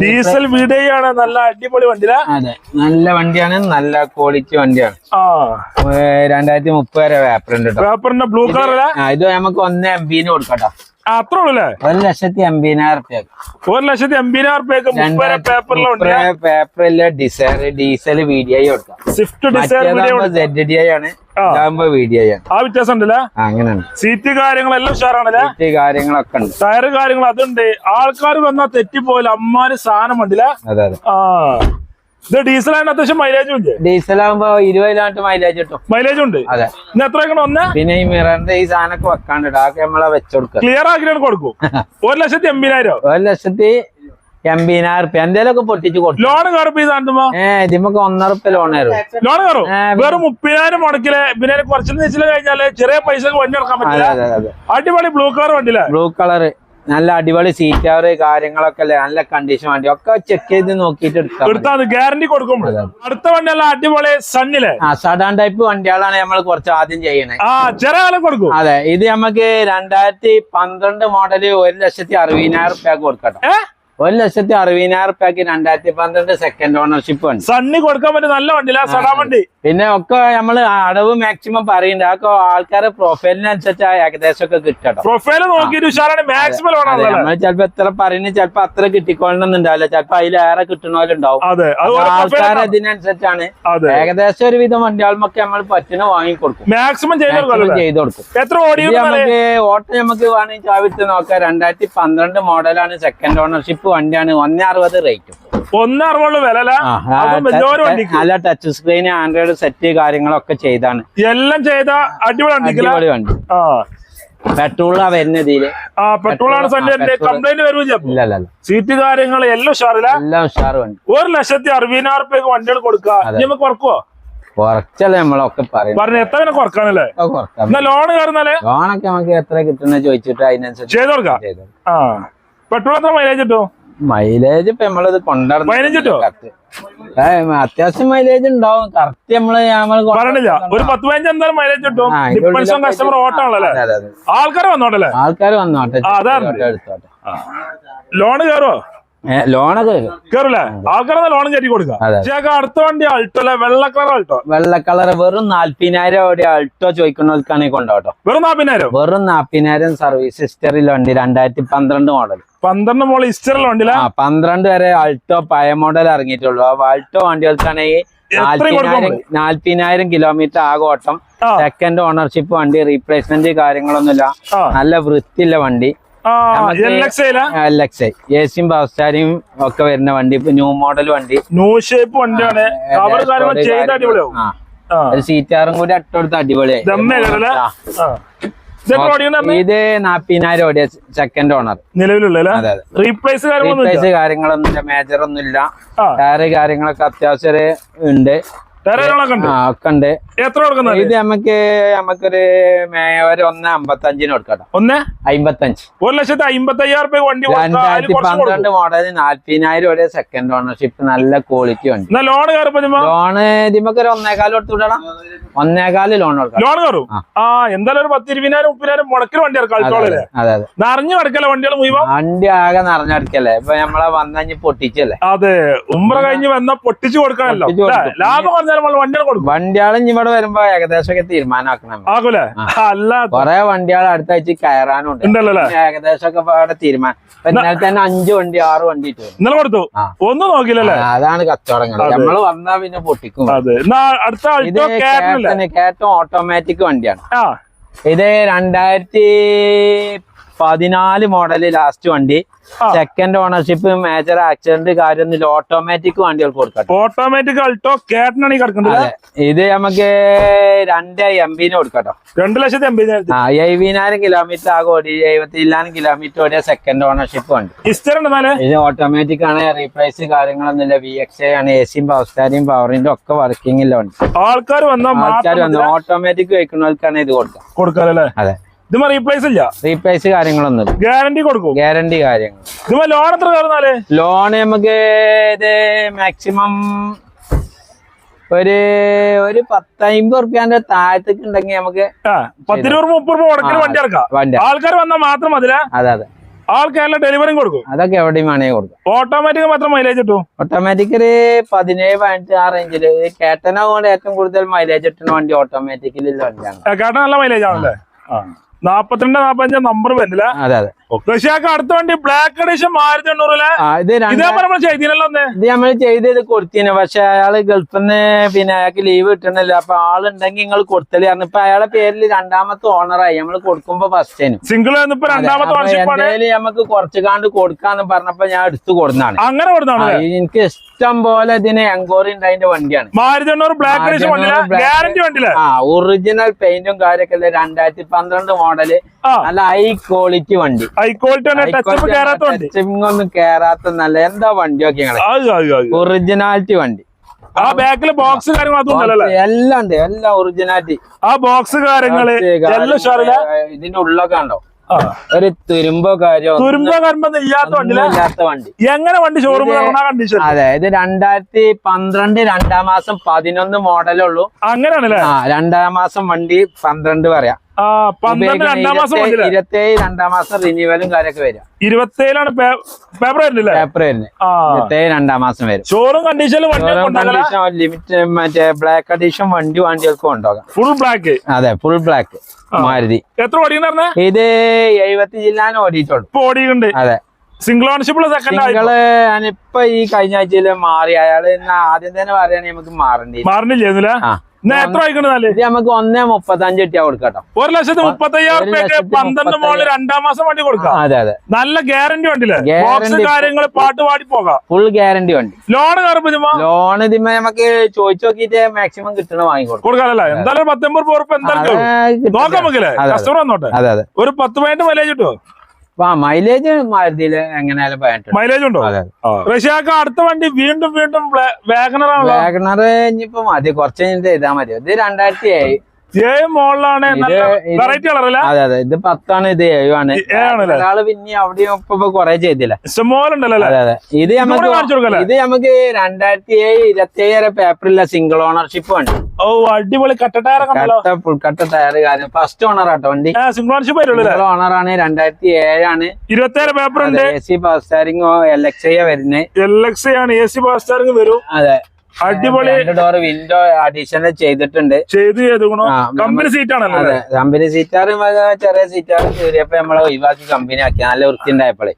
ഡീസൽ ഐ ആണ്. നല്ല അടിപൊളി വണ്ടി അതെ നല്ല വണ്ടിയാണ്. നല്ല ക്വാളിറ്റി വണ്ടിയാണ്. ആ. രണ്ടായിരത്തി മുപ്പത് വരെ പേപ്പർ ഉണ്ട് പേപ്പറിന്റെ ബ്ലൂ കളർ ഇത് നമുക്ക് ഒന്ന് എം ബിന് കൊടുക്കട്ടോ അത്ര ഉള്ളു ഒരു ലക്ഷത്തി എൺപതിനായിരം റുപ്യ ഒരു ലക്ഷത്തി എൺപതിനായിരം റുപ്യക്ക് മുപ്പത് പേപ്പറിലെ വണ്ടി Dzire diesel V D I കൊടുക്കാം Swift Dzire Z D I ആണ്. ആ. വ്യത്യാസം ഉണ്ടല്ലേ? സീറ്റ് കാര്യങ്ങളെല്ലാം ഉഷാറാണല്ലേ? സീറ്റ് കാര്യങ്ങളൊക്കെ ഉണ്ട്. ടയർ കാര്യങ്ങൾ അതുണ്ട്. ആൾക്കാർ വന്നാൽ തെറ്റിപ്പോയില്ല അമ്മാര് സാധനം ഉണ്ടല്ലേ അതെ അതെ. ആ. ഇത് ആണ് അത്യാവശ്യം മൈലേജും ഇല്ലേ? ഡീസൽ ആകുമ്പോ ഇരുപത് കിലോമീറ്റർ മൈലേജ് കിട്ടും. മൈലേജും ഉണ്ട്? അതെ. ഇന്ന് എത്ര ഒന്ന്? പിന്നെ ഈ മിറന്റെ ഈ സാധനമൊക്കെ വെക്കാണ്ട് അതൊക്കെ നമ്മളെ വെച്ചുകൊടുക്കുക ക്ലിയർ ആക്കിയാണ് കൊടുക്കും. ഒരു ലക്ഷത്തി എൺപതിനായിരം? ഒരു ലക്ഷത്തി എൺപതിനായിരം എന്തേലൊക്കെ പൊട്ടിച്ച് കൊടുക്കും. ലോൺ കയറുമ്പോ ഈ സാധനമോ ഏ ഇതിമൊക്കെ ഒന്നര റുപ്യ ലോൺ തരും ലോൺ കയറും? ഏ, വെറും മുപ്പതിനായിരം മുടക്കിൽ പിന്നെ കുറച്ച് നിശ്ചല കഴിഞ്ഞാൽ ചെറിയ പൈസ വണ്ടി പറ്റില്ല. അടിപൊളി ബ്ലൂ കളർ വണ്ടിയിലെ ബ്ലൂ കളറ് നല്ല അടിപൊളി സീറ്റ് കവർ കാര്യങ്ങളൊക്കെ അല്ലേ? നല്ല കണ്ടീഷൻ വണ്ടി. ഒക്കെ ചെക്ക് ചെയ്ത് നോക്കിയിട്ട് എടുക്കാം ഗ്യാരണ്ടി കൊടുക്കും അടുത്ത വണ്ടിയല്ല അടിപൊളി സണ്ണിൽ ആ സഡാൻ ടൈപ്പ് വണ്ടികളാണ് നമ്മൾ കുറച്ച് ആദ്യം ചെയ്യണേ. കൊടുക്കും. അതെ ഇത് നമുക്ക് രണ്ടായിരത്തി പന്ത്രണ്ട് മോഡൽ ഒരു ലക്ഷത്തി അറുപതിനായിരം റുപ്യക്ക് കൊടുക്കട്ടെ. ഒരു ലക്ഷത്തി അറുപതിനായിരം റുപ്യക്ക് രണ്ടായിരത്തി പന്ത്രണ്ട് സെക്കൻഡ് ഓണർഷിപ്പ് ഉണ്ട് സണ്ണി കൊടുക്കാൻ പറ്റും നല്ല വണ്ടി സഡാ വണ്ടി. പിന്നെ ഒക്കെ നമ്മൾ അടവ് മാക്സിമം പറയുന്നുണ്ട് അതൊക്കെ ആൾക്കാരെ പ്രൊഫൈലിനനുസരിച്ച് ഏകദേശം ഒക്കെ കിട്ടട്ടോ പ്രൊഫൈൽ നോക്കിയിട്ട് ഉഷാറാണ്. മാക്സിമം വേണമല്ലോ നമ്മൾ ചിലപ്പോ എത്ര പറയുന്നത് ചിലപ്പോ അത്ര കിട്ടിക്കൊള്ളണമെന്നുണ്ടാവില്ല ചിലപ്പോ അതിലേറെ അതുപോലെ ആൾക്കാർ പ്രൊഫൈൽ അതിനനുസരിച്ചാണ് ഏകദേശം ഏകദേശം ഒരുവിധം വണ്ടിയാളുമൊക്കെ നമ്മൾ പറ്റുന്ന വാങ്ങിക്കൊടുക്കും. മാക്സിമം ചെയ്ത് കൊടുക്കാം നമുക്ക് ഓട്ടം നമുക്ക് വേണമെങ്കിൽ ചാവിട്ട് നോക്കാം. രണ്ടായിരത്തി പന്ത്രണ്ട് മോഡലാണ് സെക്കൻഡ് ഓണർഷിപ്പ് വണ്ടിയാണ്. ഒന്നേ അറുപത് റേറ്റും ഒന്നറുപത് വില അല്ല ടച്ച് സ്ക്രീൻ ആൻഡ്രോയിഡ് സെറ്റ് കാര്യങ്ങളൊക്കെ ചെയ്താണ്. എല്ലാം ചെയ്ത അടിപൊളി വണ്ടി പെട്രോളാ വരുന്നത് ഇതിൽ. ആ പെട്രോൾ ആണ് Petrol, സന്റെ കംപ്ലൈന്റ് സീറ്റ് കാര്യങ്ങൾ എല്ലാം ഉഷാറില്ല എല്ലാം ഉഷാർ വണ്ടി. ഒരു ലക്ഷത്തി അറുപതിനായിരം വണ്ടികൾ കൊടുക്കുക. നമുക്ക് കുറച്ചല്ലേ നമ്മളൊക്കെ പറയുന്നത്. പറഞ്ഞ എത്ര പിന്നെ കുറക്കാനല്ലേ? ലോൺ ലോണൊക്കെ നമുക്ക് എത്ര കിട്ടുന്ന ചോദിച്ചിട്ട് അതിനനുസരിച്ച് ചെയ്ത് കൊടുക്കാം. ആ. പെട്രോൾ എത്ര മൈലേജ് കിട്ടും? മൈലേജ് ഇപ്പൊ നമ്മളിത് കൊണ്ടുവരണം? അത്യാവശ്യം മൈലേജ് ഉണ്ടാവും. കറക്റ്റ് നമ്മൾ പറഞ്ഞില്ല. ഒരു പത്ത് പതിനഞ്ച് എന്തായാലും മൈലേജ് കിട്ടും. കസ്റ്റമർ ഓട്ടാണല്ലേ. ആൾക്കാർ വന്നോട്ടല്ലേ? ആൾക്കാർ വന്നോട്ടെ. ലോണ് അതാണ്. ലോൺ കയറുമോ ലോണൊക്കെ കൊടുക്കാം. അതെ. ചേക്ക അടുത്ത വണ്ടി ആൾട്ടോ അല്ലെ? വെള്ള കളർ വെള്ള കളർ വെറും നാല്പതിനായിരം അവിടെ അൾട്ടോ ചോദിക്കുന്നവർക്കാണെങ്കിൽ കൊണ്ടോട്ടോ വെറും നാപ്പതിനായിരം വെറും നാല്പതിനായിരം സർവീസ് ഹിസ്റ്ററിൽ വണ്ടി രണ്ടായിരത്തി പന്ത്രണ്ട് മോഡൽ പന്ത്രണ്ട് മോഡൽ ഹിസ്റ്ററിൽ വണ്ടിയില്ല പന്ത്രണ്ട് വരെ അൾട്ടോ പഴയ മോഡൽ ഇറങ്ങിയിട്ടുള്ളൂ. ആ അൾട്ടോ വണ്ടികൾക്കാണെങ്കിൽ നാല്പതിനായിരം കിലോമീറ്റർ ആകെ ഓട്ടം. സെക്കൻഡ് ഓണർഷിപ്പ് വണ്ടി റീപ്ലേസ്മെന്റ് കാര്യങ്ങളൊന്നുമില്ല. നല്ല വൃത്തിയുള്ള വണ്ടി. ആ നമുക്ക് എൽ എക്സ് ഐല എൽ എക്സ് ഐ എ സിയും പവർസ്റ്റാരിയും ഒക്കെ വരുന്ന വണ്ടി ഇപ്പൊ ന്യൂ മോഡൽ വണ്ടി. ന്യൂ ഷേപ്പ് വണ്ടിയാണ്. സീറ്റാറും കൂടി അട്ടടുത്ത് അടിപൊളിയായി. ഇത് നാപ്പതിനായിരം ഓടിയ സെക്കൻഡ് ഓണർ നിലവിലുള്ള അതെ റീപ്ലേസ് കാര്യങ്ങളൊന്നും റീപ്ലേസ് മേജർ ഒന്നും ഇല്ല ടയറ് കാര്യങ്ങളൊക്കെ അത്യാവശ്യം ഉണ്ട്. ഒക്കെ ഉണ്ട് എത്ര കൊടുക്കുന്നത് ഇത് നമുക്ക് നമുക്കൊരു ഒരു ഒന്ന് അമ്പത്തഞ്ചിന് കൊടുക്കട്ടോ. ഒന്ന്? അമ്പത്തഞ്ച്. ഒരു ലക്ഷത്തി അമ്പത്തി അയ്യായിരം വണ്ടി കൊടുക്കാം രണ്ടായിരത്തി പന്ത്രണ്ട് കൊടുക്കും മോഡൽ നാല്പതിനായിരം ഒരു സെക്കൻഡ് ഓണർഷിപ്പ് നല്ല ക്വാളിറ്റി ഉണ്ട് ലോൺ ലോണ് ഇതിമൊക്കെ ഒരു കൊടുത്തു വിടണം. ഒന്നേകാൽ ലോൺ കൊടുക്കണം. ലോൺ കയറും? ആ. എന്തായാലും ഒരു പത്തിരുപതിനായിരം മുപ്പതിനായിരം മുടക്കിൽ വണ്ടി ഇറക്കാം അതെ അതെ. അതെ നിറഞ്ഞു കിടക്കല വണ്ടികൾ മുഴുവൻ? വണ്ടി ആകെ നിറഞ്ഞടിക്കല്ലേ? ഇപ്പൊ നമ്മളെ വന്നഞ്ഞ് പൊട്ടിച്ചല്ലേ? അതെ ഉമ്ര കഴിഞ്ഞ് വന്ന പൊട്ടിച്ചു കൊടുക്കാനല്ലോ. പൊട്ടിച്ച് അല്ലേ? കൊടുക്കും. ലാഭം പറഞ്ഞാൽ വണ്ടിയാളും ഇവിടെ വരുമ്പോ ഏകദേശമൊക്കെ തീരുമാനമാക്കണം ആകൂലേ. അല്ല കൊറേ വണ്ടികൾ അടുത്ത ആഴ്ച കയറാനുണ്ട്. ഏകദേശം അവിടെ തീരുമാനം. ഇന്നലെ തന്നെ അഞ്ച് വണ്ടി ആറ് വണ്ടി ഇന്നലെ കൊടുത്തു. ഒന്നും നോക്കില്ലല്ലേ അതാണ് കച്ചവടങ്ങൾ. നമ്മൾ വന്നാ പിന്നെ പൊട്ടിക്കും. ഇത് കേട്ടം ഓട്ടോമാറ്റിക് വണ്ടിയാണ്. ഇത് രണ്ടായിരത്തി പതിനാല് മോഡൽ ലാസ്റ്റ് വണ്ടി. സെക്കൻഡ് ഓണർഷിപ്പ് മേജർ ആക്സിഡന്റ് കാര്യമൊന്നുമില്ല. ഓട്ടോമാറ്റിക് വണ്ടികൾ കൊടുക്കാം ഓട്ടോമാറ്റിക് അൾട്ടോ കേട്ടനാണ് അതെ. ഇത് നമുക്ക് രണ്ട് എംബിന് കൊടുക്കട്ടോ രണ്ട് ലക്ഷത്തി എൺപതിനായിരത്തി ആ എഴുപതിനായിരം കിലോമീറ്റർ ആകെ ഓടി എഴുപത്തിനായിരം കിലോമീറ്റർ ഓടിയ സെക്കൻഡ് ഓണർഷിപ്പ് വണ്ടി. ഇത് ഓട്ടോമാറ്റിക് ആണ് റീപ്ലേസ് കാര്യങ്ങളൊന്നുമില്ല. വി എക്സ് ആണ് എ സിയും പവർ സ്റ്റാരിയും പവറിന്റെ ഒക്കെ വർക്കിംഗ് ഇല്ല വണ്ടി. ആൾക്കാർ വന്ന ആൾക്കാർ വന്ന ഓട്ടോമാറ്റിക് വെക്കുന്നവർക്കാണ് ഇത് കൊടുക്കുക. കൊടുക്കാറല്ലേ അതെ. ഇതുമ്മ റീപ്ലേസ് ഇല്ല? റീപ്ലേസ് കാര്യങ്ങളൊന്നും ഗ്യാരണ്ടി കൊടുക്കും? ഗ്യാരണ്ടി കാര്യങ്ങൾ. ഇതുമ്മ ലോൺ എത്ര കയറുന്നാൽ? ലോൺ നമുക്ക് ഇത് മാക്സിമം ഒരു ഒരു പത്തമ്പത് റുപ്യാന്റെ താഴത്തേക്ക് ഉണ്ടെങ്കിൽ നമുക്ക് ആ പത്തിരുപത് മുപ്പത് രൂപ വണ്ടി ഇറക്കാം ആൾക്കാർ വന്നാൽ മാത്രം മതില? അതെ അതെ. ആൾക്കാരുടെ ഡെലിവറി കൊടുക്കും. അതൊക്കെ എവിടെയും വേണമെങ്കിൽ കൊടുക്കും. ഓട്ടോമാറ്റിക് മാത്രം മൈലേജ് കിട്ടും? ഓട്ടോമാറ്റിക് ഒരു പതിനേഴ് പതിനെട്ട് ആ റേഞ്ചിൽ കേട്ടനാവുകൊണ്ട് ഏറ്റവും കൂടുതൽ മൈലേജ് കിട്ടുന്ന വണ്ടി ഓട്ടോമാറ്റിക്കലുള്ള വണ്ടിയാണ്. കേട്ടാ നല്ല മൈലേജ് ആണല്ലേ? ആ. നാപ്പത്തിരണ്ട് നാപ്പത്തഞ്ച് നമ്പർ വരുന്നില്ല. അതെ അതെ. പക്ഷേ അടുത്ത വണ്ടി ബ്ലാക്ക് എഡിഷൻ ആയിരത്തി എണ്ണൂറിൽ ഇത് നമ്മൾ ചെയ്തത് കൊടുത്തിന്. പക്ഷെ അയാൾ ഗൾഫിൽ നിന്ന് പിന്നെ അയാൾക്ക് ലീവ് കിട്ടണില്ല അപ്പൊ ആളുണ്ടെങ്കിൽ നിങ്ങൾ കൊടുത്തൽ. ഇപ്പൊ അയാളെ പേരിൽ രണ്ടാമത്തെ ഓണറായി നമ്മൾ കൊടുക്കുമ്പോ ഫസ്റ്റേനും സിംഗിൾ രണ്ടാമത്തെ എന്തായാലും നമുക്ക് കുറച്ച് കാണ്ട് കൊടുക്കാന്ന് പറഞ്ഞപ്പോ ഞാൻ എടുത്തു കൊടുന്നാണ്. അങ്ങനെ കൊടുത്താണ് എനിക്ക് ഇഷ്ടം പോലെ ഇതിന് എൻക്വയറി ഉണ്ടായതിന്റെ വണ്ടിയാണ്. ബ്ലാക്ക് ഗ്യാരണ്ടി വണ്ടിയില്ല ആ ഒറിജിനൽ പെയിന്റും കാര്യമൊക്കെ ഉള്ള രണ്ടായിരത്തി പന്ത്രണ്ട് മോഡൽ നല്ല ഹൈ ക്വാളിറ്റി വണ്ടി. ഹൈ ക്വാളിറ്റി വണ്ടി. ടച്ചിങ് ഒന്നും കേറാത്ത നല്ല എന്താ വണ്ടിയൊക്കെ ഞങ്ങൾ അത് അത് അത്. ഒറിജിനാലിറ്റി വണ്ടി. ആ ബാക്കിൽ ബോക്സ് കാര്യങ്ങൾ എല്ലാം ഉണ്ട് എല്ലാം ഒറിജിനാലിറ്റി ആ ബോക്സ് കാര്യങ്ങൾ ഇതിന്റെ ഉള്ളൊക്കെ ഉണ്ടോ ഒരു തുരുമ്പോ കാര്യം തുരുമ്പ കരുമ്പോ ഇല്ലാത്ത വണ്ടി ഇല്ലാത്ത വണ്ടി. എങ്ങനെ വണ്ടി ഷോറൂമിൽ കണ്ടീഷൻ അതെ ഇത് രണ്ടായിരത്തി പന്ത്രണ്ട് രണ്ടാം മാസം പതിനൊന്ന് മോഡലുള്ളൂ അങ്ങനെയാണല്ലേ? ആ രണ്ടാം മാസം വണ്ടി പന്ത്രണ്ട് പറയാം. പന്ത്രണ്ട് രണ്ടാം മാസം ഇരുപത്തേഴ് രണ്ടാം മാസം റിന്യൂവലും കാര്യമൊക്കെ വരും. ഇരുപത്തേഴിലാണ് പേപ്പർ വരുന്നില്ല? പേപ്പർ വരുന്നത്. ഇരുപത്തേഴ് രണ്ടാം മാസം വരും. ഷോറും കണ്ടീഷനിൽ ലിമിറ്റ് മറ്റേ ബ്ലാക്ക് അഡീഷൻ വണ്ടി വണ്ടികൾക്കും ഉണ്ടാകാം ഫുൾ ബ്ലാക്ക് അതെ ഫുൾ ബ്ലാക്ക് മാരുതി. എത്ര ഓടിക്കുന്ന ഇത് എഴുപത്തി ജില്ലാന് ഓടിയിട്ടുണ്ട്. ഓടിയുണ്ട് അതെ സിംഗിൾ ഓണർഷിപ്പ് നിങ്ങൾ ഞാനിപ്പൊ ഈ കഴിഞ്ഞ ആഴ്ചയിൽ മാറി. അയാൾ ഇന്ന് ആദ്യം തന്നെ പറയുകയാണെങ്കിൽ നമുക്ക് മാറണ്ടി വരും. ആ. എത്ര നമുക്ക് ഒന്നേ മുപ്പത്തഞ്ച് കിട്ടിയാ കൊടുക്കാം ഒരു ലക്ഷത്തി മുപ്പത്തയ്യായിരം രൂപയ്ക്ക് പന്ത്രണ്ട് മോളിൽ രണ്ടാം മാസം വണ്ടി കൊടുക്കാം. അതെ അതെ. നല്ല ഗ്യാരണ്ടി വണ്ടിയില്ലേ. കാര്യങ്ങൾ പാട്ട് പാടി പോകാം. ഫുൾ ഗ്യാരണ്ടി വണ്ടി. ലോൺ കയറുമ്പോ ലോൺ ഇതിമേ നമുക്ക് ചോദിച്ചു നോക്കിട്ട് മാക്സിമം കിട്ടണ വാങ്ങിക്കൊടുക്കും കൊടുക്കാനല്ല എന്തായാലും പത്തൊമ്പത് രൂപ എന്തായാലും. നോക്കാം നമുക്കില്ലേ. കസ്റ്റമർ വന്നോട്ടെ. അതെ അതെ. ഒരു പത്ത് പതിനെട്ട് കിട്ടുമോ ആ മൈലേജ് മാരുതിയിൽ എങ്ങനെയാലും പതിനെട്ട് മൈലേജ് ഉണ്ടോ? റഷ്യക്ക് അടുത്ത വണ്ടി വീണ്ടും വീണ്ടും വാഗണർ ആണല്ലോ വാഗണർ ഇനിയിപ്പോ മതി. കുറച്ച് കഴിഞ്ഞിട്ട് ചെയ്താൽ മതി. ഇത് രണ്ടായിരത്തി ഏഴ് അതെ അതെ. ഇത് പത്താണ് ഇത് ഏഴുമാണ്? ഒരാൾ പിന്നെ അവിടെയും ഇപ്പൊ കൊറേ ചെയ്തില്ല. അതെ ഇത് നമുക്ക്? ഇത് നമുക്ക് രണ്ടായിരത്തി ഏഴ് ഇരുപത്തി ഏഴ് പേപ്പറില്ല സിംഗിൾ ഓണർഷിപ്പ് ഉണ്ട് ഓ അടിപൊളി കട്ടട്ടാരൊക്കെ ഉണ്ടല്ലോ. കട്ട ഫുൾ കട്ട ടയർ കാര്യം. ഫസ്റ്റ് ഓണർ ആട്ടോ വണ്ടി. സിംഗിൾ ഓണർഷിപ്പ് ഓണർ ആണ് രണ്ടായിരത്തി ഏഴാണ് ഇരുപത്തേഴ് പേപ്പർ ഉണ്ട്. A C power steering L X I വരുന്നത്. എൽ എക്സ് ആണ് എ സി സ്റ്റാറിംഗ് വരും. അതെ. അടിപൊളി ഡോർ വിൻഡോ അഡീഷണൽ ചെയ്തിട്ടുണ്ട്. ചെയ്ത് ചെയ്തോ കമ്പനി സീറ്റ് ആണല്ലോ? അതെ കമ്പനി സീറ്റാറ് ചെറിയ സീറ്റാറ് കയറിയപ്പോ നമ്മളെ ഒഴിവാക്കി കമ്പനി ആക്കി. നല്ല വൃത്തി ഉണ്ടായപ്പോളെ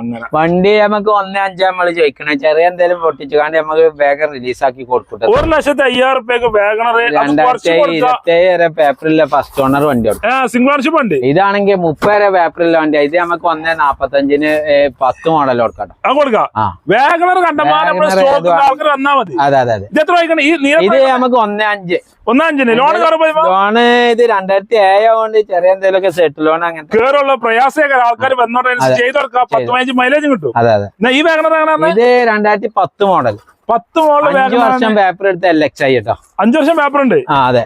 അങ്ങനെ. വണ്ടി നമുക്ക് ഒന്നേ അഞ്ചാ നമ്മൾ ചോദിക്കണം. ചെറിയ എന്തെങ്കിലും കാരണം നമുക്ക് വേഗം റിലീസ് ആക്കി കൊടുക്കട്ടെ. ഒരു ലക്ഷത്തി അയ്യായിരം രണ്ടായിരത്തി ഇരുപത്തി ഏഴ് വരെ പേപ്പറിലെ ഫസ്റ്റ് ഓണർ വണ്ടി സിംഗിൾ ഉണ്ട് ഇതാണെങ്കിൽ മുപ്പത് വരെ പേപ്പറിലെ വണ്ടി. ഇത് നമുക്ക് ഒന്നേ നാപ്പത്തഞ്ചിന് പത്ത് മോഡൽ കൊടുക്കട്ടോ അത് അതെ അതെ അതെ. ഇത് എത്ര വായിക്കണം? ഈ ഇത് നമുക്ക് ഒന്നേ അഞ്ച്. ഒന്നാം അഞ്ചിന്. ലോൺ ലോണ് ഇത് രണ്ടായിരത്തി ഏഴ് ആവുകൊണ്ട് ചെറിയ എന്തെങ്കിലുമൊക്കെ സെറ്റ് ലോൺ അങ്ങനെ കേറുള്ള പ്രയാസമൊക്കെ ആൾക്കാർ വന്നോട്ടെ ചെയ്ത് കൊടുക്കാം പത്ത് പതിനഞ്ച് മൈലേജ് കിട്ടും. അതെ അതെ. ഈ എങ്ങനെ ഇത് രണ്ടായിരത്തി പത്ത് മോഡൽ പത്ത് മോഡൽ അഞ്ചു വർഷം പേപ്പർ എടുത്ത് എൽ എക്സ് കേട്ടോ അഞ്ചു വർഷം പേപ്പർ ഉണ്ട്. ആ അതെ.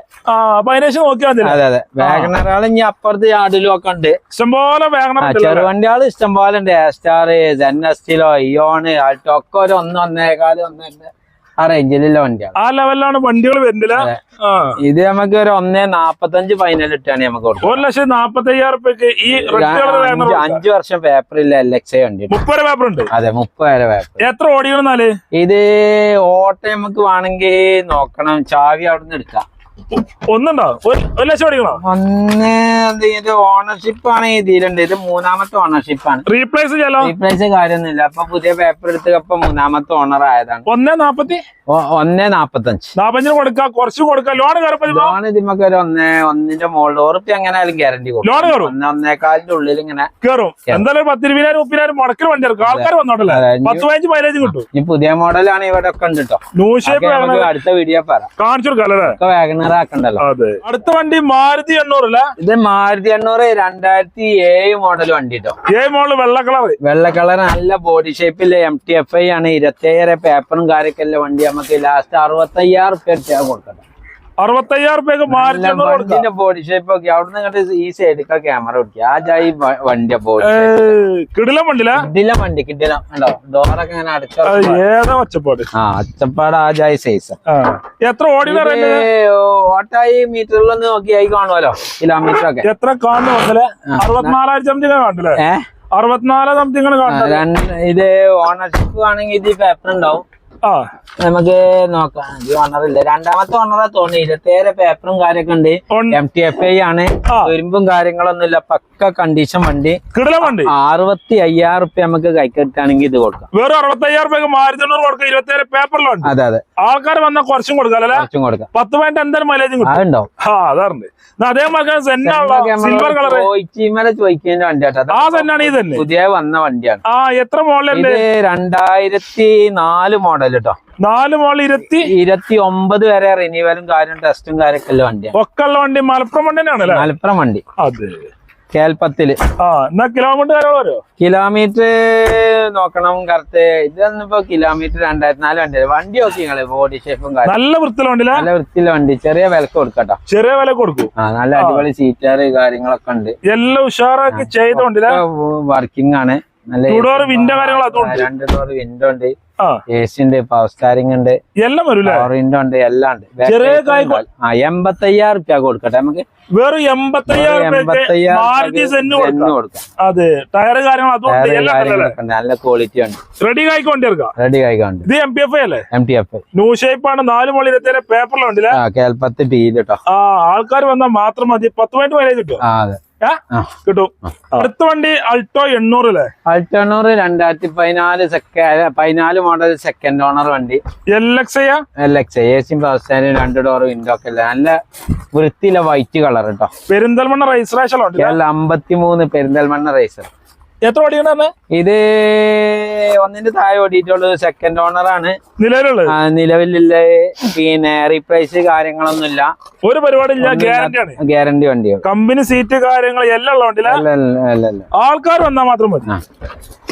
നോക്കിയാൽ മതി അതെ അതെ. വാഗണറാൾ ഇനി അപ്പുറത്ത് യാർഡിലും ഒക്കെ ഉണ്ട്. ഇഷ്ടംപോലെ വാഗണർ ആ, ചെറുവണ്ടികൾ ഇഷ്ടം പോലെ ഉണ്ട്. സ്റ്റാർ ജെന്നസ്റ്റിലോ ഇയോണ് ആൾട്ടോ ഒക്കെ ഒരു ഒന്ന് ഒന്നേകാൽ ആ റേഞ്ചിലുള്ള വണ്ടിയാണ് ആ ലെവലിലാണ് വണ്ടികൾ വരുന്നില്ല. ഇത് നമുക്ക് ഒരു ഒന്നേ നാപ്പത്തഞ്ച് ഫൈനൽ ഇട്ടാണ് നമുക്ക് ഒരു ലക്ഷം നാപ്പത്തി അയ്യായിരം റുപ്യക്ക് ഈ അഞ്ചു വർഷം പേപ്പറില്ല എൽ എക്സ് ഐ വണ്ടി മുപ്പത് പേപ്പർ ഉണ്ട്. അതെ മുപ്പത് പേപ്പർ എത്ര ഓടിക്കണമെന്നാൽ? ഇത് ഓട്ടോ നമുക്ക് വേണമെങ്കിൽ നോക്കണം. ചാവി അവിടെ നിന്ന് എടുക്കാം. ഒന്നുണ്ടോ? ഒരു ലക്ഷം ഒന്ന് ഓണർഷിപ്പ് ആണ് ഇതിലുണ്ട് ഇത് മൂന്നാമത്തെ ഓണർഷിപ്പ് ആണ്. റീപ്ലേസ് ചെയ്യാലോ? റീപ്ലേസ് കാര്യമൊന്നുമില്ല. അപ്പൊ പുതിയ പേപ്പർ എടുത്ത് അപ്പൊ മൂന്നാമത്തെ ഓണർ ആയതാണ്. ഒന്നേ നാപ്പത്തി? ഒന്നേ നാപ്പത്തഞ്ച്. നാപ്പഞ്ചിന് കൊടുക്കാം കുറച്ച് കൊടുക്ക. ലോൺ ലോൺ ഇതിമൊക്കെ ഒരു ഒന്നേ ഒന്നിന്റെ മുകളിൽ ഉറപ്പ് എങ്ങനെയാലും ഗ്യാരണ്ടി ലോൺ കയറും ഒന്നേ ഒന്നേക്കാലിന്റെ ഉള്ളിൽ ഇങ്ങനെ കയറും എന്തായാലും ഒരു പത്തിരുപതിനായിരം മുപ്പതിനായിരം മുടക്കിൽ വണ്ടി ഇറക്കും ആൾക്കാർ വന്നോട്ടല്ലേ അതെ, ഇനി- പത്ത് പതിനഞ്ച് മൈലേജ് കിട്ടും. ഈ പുതിയ മോഡലാണ് ഇവിടെ ഒക്കെ ഉണ്ട് കേട്ടോ അടുത്ത വീഡിയോ പറയാം. കാണിച്ചു കൊടുക്കാം അല്ലേ? അതെ. അടുത്ത വണ്ടി മാരുതി എണ്ണൂറല്ല ഇത് മാരുതി എണ്ണൂറ് രണ്ടായിരത്തി ഏഴ് മോഡൽ വണ്ടി കേട്ടോ ഏഴ് മോഡൽ വെള്ള കളർ. വെള്ള കളർ നല്ല ബോഡി ഷേപ്പിൽ എം ടി എഫ് ഐ ആണ്. ഇരുപത്തേഴര പേപ്പറും കാര്യമൊക്കെ വണ്ടി. നമുക്ക് ലാസ്റ്റ് അറുപത്തയ്യായിരം റുപ്യ കൊടുക്കണം അറുപത്തയ്യായിരം മാറ്റി ബോഡി ഷേപ്പ് ഒക്കെ അവിടുന്ന് ഇങ്ങോട്ട് ഈ സൈഡിക്ക ക്യാമറ പിടിക്കുക ആ ജായി വണ്ടിയ ബോഡി കിടിലം വണ്ടില്ല കിട്ടില്ല വണ്ടി കിട്ടില്ല ഉണ്ടോ ഡോറൊക്കെ ഇങ്ങനെ അടച്ചോ ഏതാ ഒച്ചപ്പാട്? ആ അച്ചപ്പാട് ആ ജായി സൈസ് എത്ര ഓടി ഓട്ടായി മീറ്ററിലൊന്ന് നോക്കി ആയി കാണുമല്ലോ കിലോമീറ്റർ ഒക്കെ. എത്ര കാണുന്നു സംതിങ് അറുപത്തിനാല് സംതിങ് ഇത് ഓണർഷിപ്പ് ആണെങ്കിൽ ഇത് പേപ്പർ ഉണ്ടാവും. നമുക്ക് നോക്കാം. ഇത് ഓണറില്ല രണ്ടാമത്തെ ഓണറാ തോന്നി ഇരുപത്തേഴ് പേപ്പറും കാര്യമൊക്കെ ഉണ്ട്. എം ടി എഫ് ഐ ആണ്. ആ. തുരുമ്പും കാര്യങ്ങളൊന്നും ഇല്ല. പക്ക കണ്ടീഷൻ വണ്ടി. വണ്ടി. അറുപത്തി അയ്യായിരം റുപ്യ നമുക്ക് കൈക്കെടുക്കുകയാണെങ്കിൽ ഇത് കൊടുക്കാം. വേറെ അറുപത്തി അയ്യായിരം മാരുതി എണ്ണൂറ് കൊടുക്കുക ഇരുപത്തേഴ് പേപ്പറിലുണ്ട് അതെ അതെ. ആൾക്കാർ വന്നാൽ കുറച്ചും കൊടുക്കാം അല്ലേ? കുറച്ചും കൊടുക്കാം. പത്ത് പോയിന്റ് എന്തായാലും മൈലേജും അതുണ്ടാവും ആ അതാറുണ്ട്. അതേമാതിരി സിൽവർ കളർ ചോദിക്കേണ്ട വണ്ടി ആ സെന്നാണ് ഈ തന്നെ പുതിയ വന്ന വണ്ടിയാണ്. ആ എത്ര മോഡലുണ്ട് ഇത് രണ്ടായിരത്തി നാല് മോഡൽ കേട്ടോ. നാല് മോളിൽ ഇരുപത്തി ഇരുപത്തി ഒമ്പത് വരെ റിന്യൂവലും കാര്യം ടെസ്റ്റും കാര്യമൊക്കെ ഉള്ള വണ്ടിയാണ് ഒക്കെ ഉള്ള വണ്ടി മലപ്പുറം വണ്ടി മലപ്പുറം വണ്ടി. അതെ. കേൽപ്പത്തിൽ. ആ എന്നാ കിലോമീറ്റർ കിലോമീറ്റർ നോക്കണം കറക്റ്റ് ഇതൊന്നിപ്പോ കിലോമീറ്റർ രണ്ടായിരത്തി നാല് വണ്ടി വണ്ടി നോക്കി നിങ്ങൾ ബോഡി ഷേപ്പും നല്ല വൃത്തിയുള്ള വണ്ടി നല്ല വൃത്തിയുള്ള വണ്ടി. ചെറിയ വിലക്ക് കൊടുക്കട്ടോ ചെറിയ വില കൊടുക്കും. ആ നല്ല അടിപൊളി സീറ്റാറ് കാര്യങ്ങളൊക്കെ ഉണ്ട്. എല്ലാം ഉഷാറാക്കി ചെയ്ത വർക്കിംഗ് ആണ്. നല്ല വിൻഡോ കാര്യങ്ങളൊക്കെ. രണ്ട് ഡോർ വിൻഡോ ഉണ്ട്. ഉണ്ട് പവർ സ്റ്റാരിംഗ് ഉണ്ട്. എല്ലാം വരും ഉണ്ട് എല്ലാം ഉണ്ട്. ചെറിയ ഉണ്ട്. ആ റുപ്യ കൊടുക്കട്ടെ. നമുക്ക് വെറും കൊടുക്കാം. അതെ ടയർ കാര്യങ്ങൾ നല്ല ക്വാളിറ്റി ഉണ്ട്. റെഡി ആയിക്കൊണ്ട് ഇറക്കാം റെഡി ഇത് എം പി എഫ് അല്ലേ? M T F new shape ആണ് നാല് മണി പേപ്പറിലുണ്ടല്ലേ ടി കേട്ടോ ആ ആൾക്കാർ വന്നാൽ മാത്രം മതി. പത്ത് പോയിന്റ് വരെ കിട്ടും. അതെ. കിട്ടും. അടുത്ത വണ്ടി അൾട്ടോ എണ്ണൂറ് അല്ലേ എണ്ണൂറ് രണ്ടായിരത്തി പതിനാല് സെക്കൻഡ് പതിനാല് മോഡൽ സെക്കൻഡ് ഓണർ വണ്ടി. L X L X A C power stand രണ്ട് ഡോർ വിൻഡോ ഒക്കെ അല്ലേ നല്ല വൃത്തിയിലെ വൈറ്റ് കളർ കേട്ടോ പെരിന്തൽമണ്ണ റൈസർ അമ്പത്തിമൂന്ന് പെരിന്തൽമണ്ണ റേസർ എത്ര ഓടിക്കണ ഇത് ഒന്നിന്റെ താഴെ ഓടിയിട്ടുള്ളത് സെക്കൻഡ് ഓണർ ആണ്. നിലവിലുള്ളത്? നിലവിലുള്ള പിന്നെ റീപ്രൈസ് കാര്യങ്ങളൊന്നുമില്ല. ഒരു പരിപാടി ഇല്ല ഗ്യാരണ്ടി വണ്ടിയോ ഗ്യാരണ്ടി വണ്ടിയാണ് കമ്പനി സീറ്റ് കാര്യങ്ങൾ എല്ലാം ഉള്ള അല്ല ആൾക്കാർ വന്നാൽ മാത്രം മതി.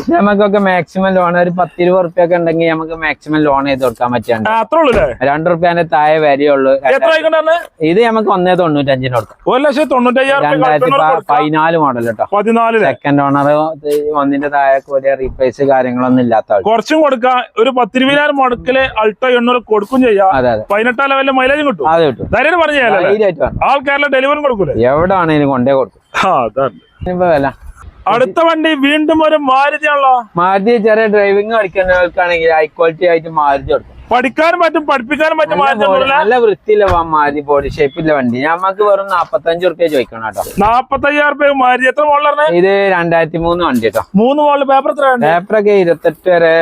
ഒക്കെ നമുക്കൊക്കെ മാക്സിമം ലോൺ ഒരു പത്ത് ഇരുപത് റുപ്യ ഒക്കെ ഉണ്ടെങ്കിൽ നമുക്ക് മാക്സിമം ലോൺ ചെയ്ത് കൊടുക്കാൻ പറ്റുന്നുണ്ട്. അത്രേ ഉള്ളൂ രണ്ട് റുപ്യാന്റെ താഴെ വരെയുള്ളൂ ഇത് നമുക്ക് ഒന്നേ തൊണ്ണൂറ്റഞ്ചിന് കൊടുക്കാം. ഒരു ലക്ഷത്തി തൊണ്ണൂറ്റയ്യായിരം രണ്ടായിരത്തി പതിനാല് മോഡൽ കേട്ടോ പതിനാല് സെക്കൻഡ് ഓണർ ഒന്നിന്റെ താഴെ കൂടിയ റീപ്ലേസ് കാര്യങ്ങളൊന്നും ഇല്ലാത്ത കുറച്ചും കൊടുക്കാം. ഒരു പത്തിരുപതിനായിരം മുടക്കിൽ അൾട്ടോ എണ്ണൂറ് കൊടുക്കും ചെയ്യാം. അതെ അതെ. പതിനെട്ടാം ലെവലിലെ മൈലേജും കിട്ടും. അത് കിട്ടും. ധൈര്യം പറഞ്ഞു ചെയ്യാലേ? ധൈര്യമായിട്ട് വേണം. ആൾ കേരള ഡെലിവറി കൊടുക്കൂല? എവിടെ ആണെങ്കിലും കൊണ്ടേ കൊടുക്കും. ആ അതാണ്. ഇനിയിപ്പോ വില. അടുത്ത വണ്ടി വീണ്ടും ഒരു മാരുതിയാണല്ലോ. മാരുതി ചെറിയ ഡ്രൈവിംഗ് പഠിക്കുന്നവർക്കാണെങ്കിൽ ഹൈ ക്വാളിറ്റി ആയിട്ട് മാരുതി കൊടുക്കും. പഠിക്കാനും പറ്റും പഠിപ്പിക്കാനും പറ്റും നല്ല വൃത്തിയില്ല മാരുതി ബോഡി ഷേപ്പില്ല വണ്ടി. നമുക്ക് വെറും നാപ്പത്തഞ്ചു റുപ്യ ചോദിക്കണം കേട്ടോ. നാപ്പത്തയ്യായിരം റുപ്യ മാരി എത്ര മോളിലാണ് ഇത് രണ്ടായിരത്തി മൂന്ന് വണ്ടി കേട്ടോ. മൂന്ന് മോളിൽ പേപ്പർ എത്ര പേപ്പറൊക്കെ ഇരുപത്തെട്ട് വരെ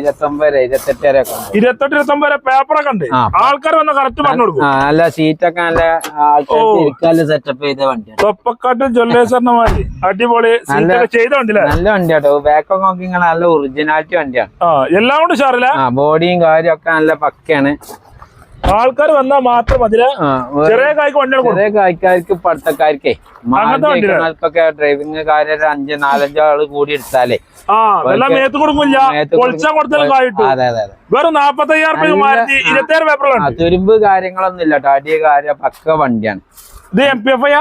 ഇരുപത്തൊമ്പത് വരെ ഇരുപത്തെട്ട് വരെ ഇരുപത്തെട്ട് ഇരുപത്തൊമ്പത് വരെ പേപ്പറൊക്കെ ഉണ്ട്. ആൾക്കാർ വന്ന കറക്റ്റ് പറഞ്ഞു കൊടുക്കും. നല്ല സീറ്റൊക്കെ നല്ല ആൾക്കാർക്ക് സെറ്റപ്പ് ചെയ്ത വണ്ടി തൊപ്പക്കാട്ട് ജ്വല്ലേഴ്സറിന്റെ മാതിരി. അടിപൊളി ചെയ്ത വണ്ടിയില്ലേ? നല്ല വണ്ടി കേട്ടോ. ബാക്കൊക്കെ നോക്കി നല്ല ഒറിജിനാലിറ്റി വണ്ടിയാണ്. എല്ലാം കൊണ്ട് ഷാറില്ല ബോഡിയും ബോഡിയും കാര്യമൊക്കെ നല്ല പക്കയാണ്. ആൾക്കാർ വന്നാൽ മാത്രം അതിൽ ചെറിയ കായ്ക്ക് വണ്ടികൾ ചെറിയ കായ്ക്കാർക്ക് പഠിത്തക്കാർക്കേ? മാർക്കൊക്കെ ഡ്രൈവിംഗ് കാര്യം അഞ്ച് നാലഞ്ച് ആൾ കൂടി എടുത്താലേ. മേത്ത് കൊടുക്കില്ല. അതെ അതെ വെറും നാപ്പത്തയ്യായിരം തുരുമ്പ് കാര്യങ്ങളൊന്നും ഇല്ല ടാടിയ കാര്യം പക്ക വണ്ടിയാണ്. ഇത് എം പി എഫ് ഐ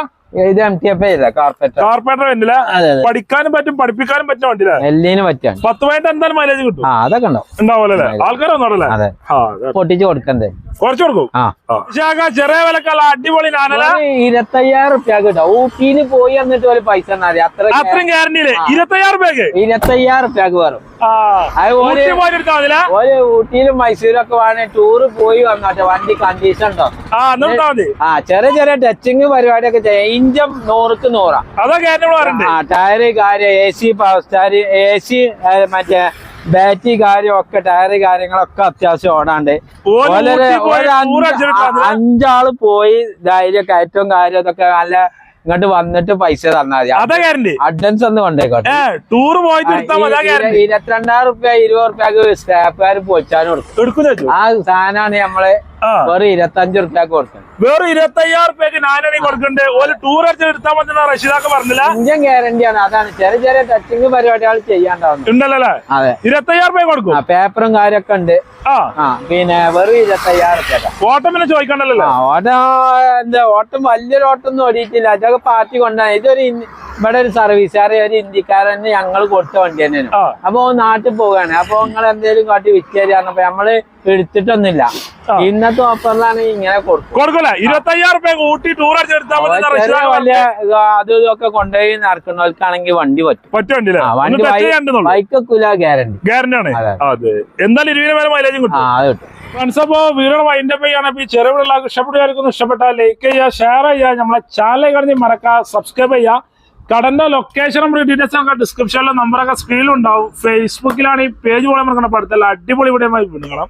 ഇത് എം ടി എഫ് ഇല്ല കാർപ്പറ്റ് കാർപ്പറേറ്റർ വണ്ടിയില്ല അതെ അതെ. പഠിക്കാനും പറ്റും പഠിപ്പിക്കാനും പറ്റുന്ന വണ്ടിയിലും? എല്ലിന് പറ്റാണ് പത്ത് പോയിന്റ് എന്തായാലും മൈലേജ് കിട്ടും? ആ അതൊക്കെ ഉണ്ടാവുമല്ലോ വന്നോടല്ലേ അതെ. പൊട്ടിച്ച് കൊടുക്കണ്ടേ? കുറച്ച് കൊടുക്കും? ചെറിയ വിലക്കല്ല അടിപൊളി ഇരുപത്തയ്യായിരം റുപ്യ കിട്ടും. ഊട്ടിയിൽ പോയി എന്നിട്ട് ഒരു പൈസ അത്രയും ഗ്യാരണ്ടി ഇരുപത്തയ്യായിരം റുപ്യ ഇരുപത്തയ്യായിരം റുപ്യക്ക് വരും ആ. മൈസൂരും ഒക്കെ ഊട്ടിയിലും വേണേ ടൂറ് പോയി വന്നോട്ടെ വണ്ടി കണ്ടീഷൻ ഉണ്ടോ? ആ ചെറിയ ചെറിയ ടച്ചിങ് പരിപാടി ഒക്കെ ഇഞ്ചം നൂറുക്ക് നൂറാ. ടയറ് കാര്യം A C power star A C മറ്റേ ബാറ്ററി കാര്യം ഒക്കെ ടയറ് കാര്യങ്ങളൊക്കെ അത്യാവശ്യം ഓടാണ്ട്. അഞ്ചാൾ പോയി ധൈര്യം കയറ്റവും കാര്യം ഇതൊക്കെ നല്ല ഇങ്ങോട്ട് വന്നിട്ട് പൈസ തന്നാൽ മതി. അഡ്വാൻസ് ഒന്ന് കൊണ്ടേക്കോട്ടെ. ടൂർ പോയിട്ട് ഇരുപത്തിരണ്ടായിരം റുപ്യ ഇരുപത് റുപ്യക്ക് സ്റ്റാഫുകാർ പൊളിച്ചാനും കൊടുക്കും ആ സാധനമാണ് നമ്മൾ വെറും ഇരുപത്തഞ്ച് റുപ്യക്ക് കൊടുക്കുന്നത് വേറെ ഇരുപത്തയ്യായിരം രൂപയ്ക്ക് നാനണി കൊടുക്കുന്നുണ്ട്. ഒരു ടൂർ അടിച്ച് എടുത്താൽ മതി റഷീദാക്ക് പറഞ്ഞില്ല. ഇന്ത്യൻ ഗ്യാരണ്ടിയാണ് അതാണ്. ചെറിയ ചെറിയ ടച്ചിങ് പരിപാടികൾ ചെയ്യാണ്ടാവുന്നത് ഉണ്ടല്ലോ അതെ. കൊടുക്കും. പേപ്പറും കാര്യമൊക്കെ ഉണ്ട്. പിന്നെ വെറും ഇരുപത്തയ്യായിരം റുപ്യ ഓട്ടം പിന്നെ ചോദിക്കണ്ടല്ലോ ഓട്ടം എന്താ ഓട്ടം വലിയൊരു ഓട്ടം ഒന്നും ഓടിയിട്ടില്ല. അതൊക്കെ പാർട്ടി കൊണ്ടാണ് ഇതൊരു ഇവിടെ ഒരു സർവീസുകാരെ ഒരു ഇന്ത്യക്കാരൻ ഞങ്ങൾ കൊടുത്ത വണ്ടി തന്നെയാണ്. അപ്പൊ നാട്ടിൽ പോവുകയാണ്. അപ്പൊ നിങ്ങൾ എന്തെങ്കിലും കാട്ടി വിൽക്കാറിയപ്പോ നമ്മൾ എടുത്തിട്ടൊന്നുമില്ല. ഇന്നത്തെ ഓഫറിലാണ് ഇങ്ങനെ കൊടുക്കും. കൊടുക്കൂല? ടൂർ ചെറിയ റഷീദാക്ക് വലിയ. അതും ഇതൊക്കെ കൊണ്ടുപോയി നടക്കുന്നവർക്കാണെങ്കിൽ വണ്ടി പറ്റും. പറ്റുമല്ലേ വണ്ടി ബൈക്കൊക്കില്ല ഗ്യാരണ്ടി ഗ്യാരണ്ടി ആണ്. എന്തായാലും ഇരുപതിന് വരെ മൈലേജും ആ കിട്ടും അത് കിട്ടും. ഫ്രണ്ട്സ് വീഡിയോ ഈ ഇഷ്ടപ്പെട്ടാൽ ലൈക്ക് ചെയ്യുക ഷെയർ ചെയ്യുക. നമ്മളെ ചാനൽ കാണി മറക്കുക സബ്സ്ക്രൈബ് ചെയ്യുക. കടന്റെ ലൊക്കേഷനും ഡീറ്റെയിൽസ് ഒക്കെ ഡിസ്ക്രിപ്ഷനിലെ നമ്പറൊക്കെ സ്ക്രീനിലുണ്ടാവും ഫേസ്ബുക്കിലാണ് ഈ പേജ് പോലെ പഠിത്തല്ല അടിപൊളി വീഡിയോ വിടുകണം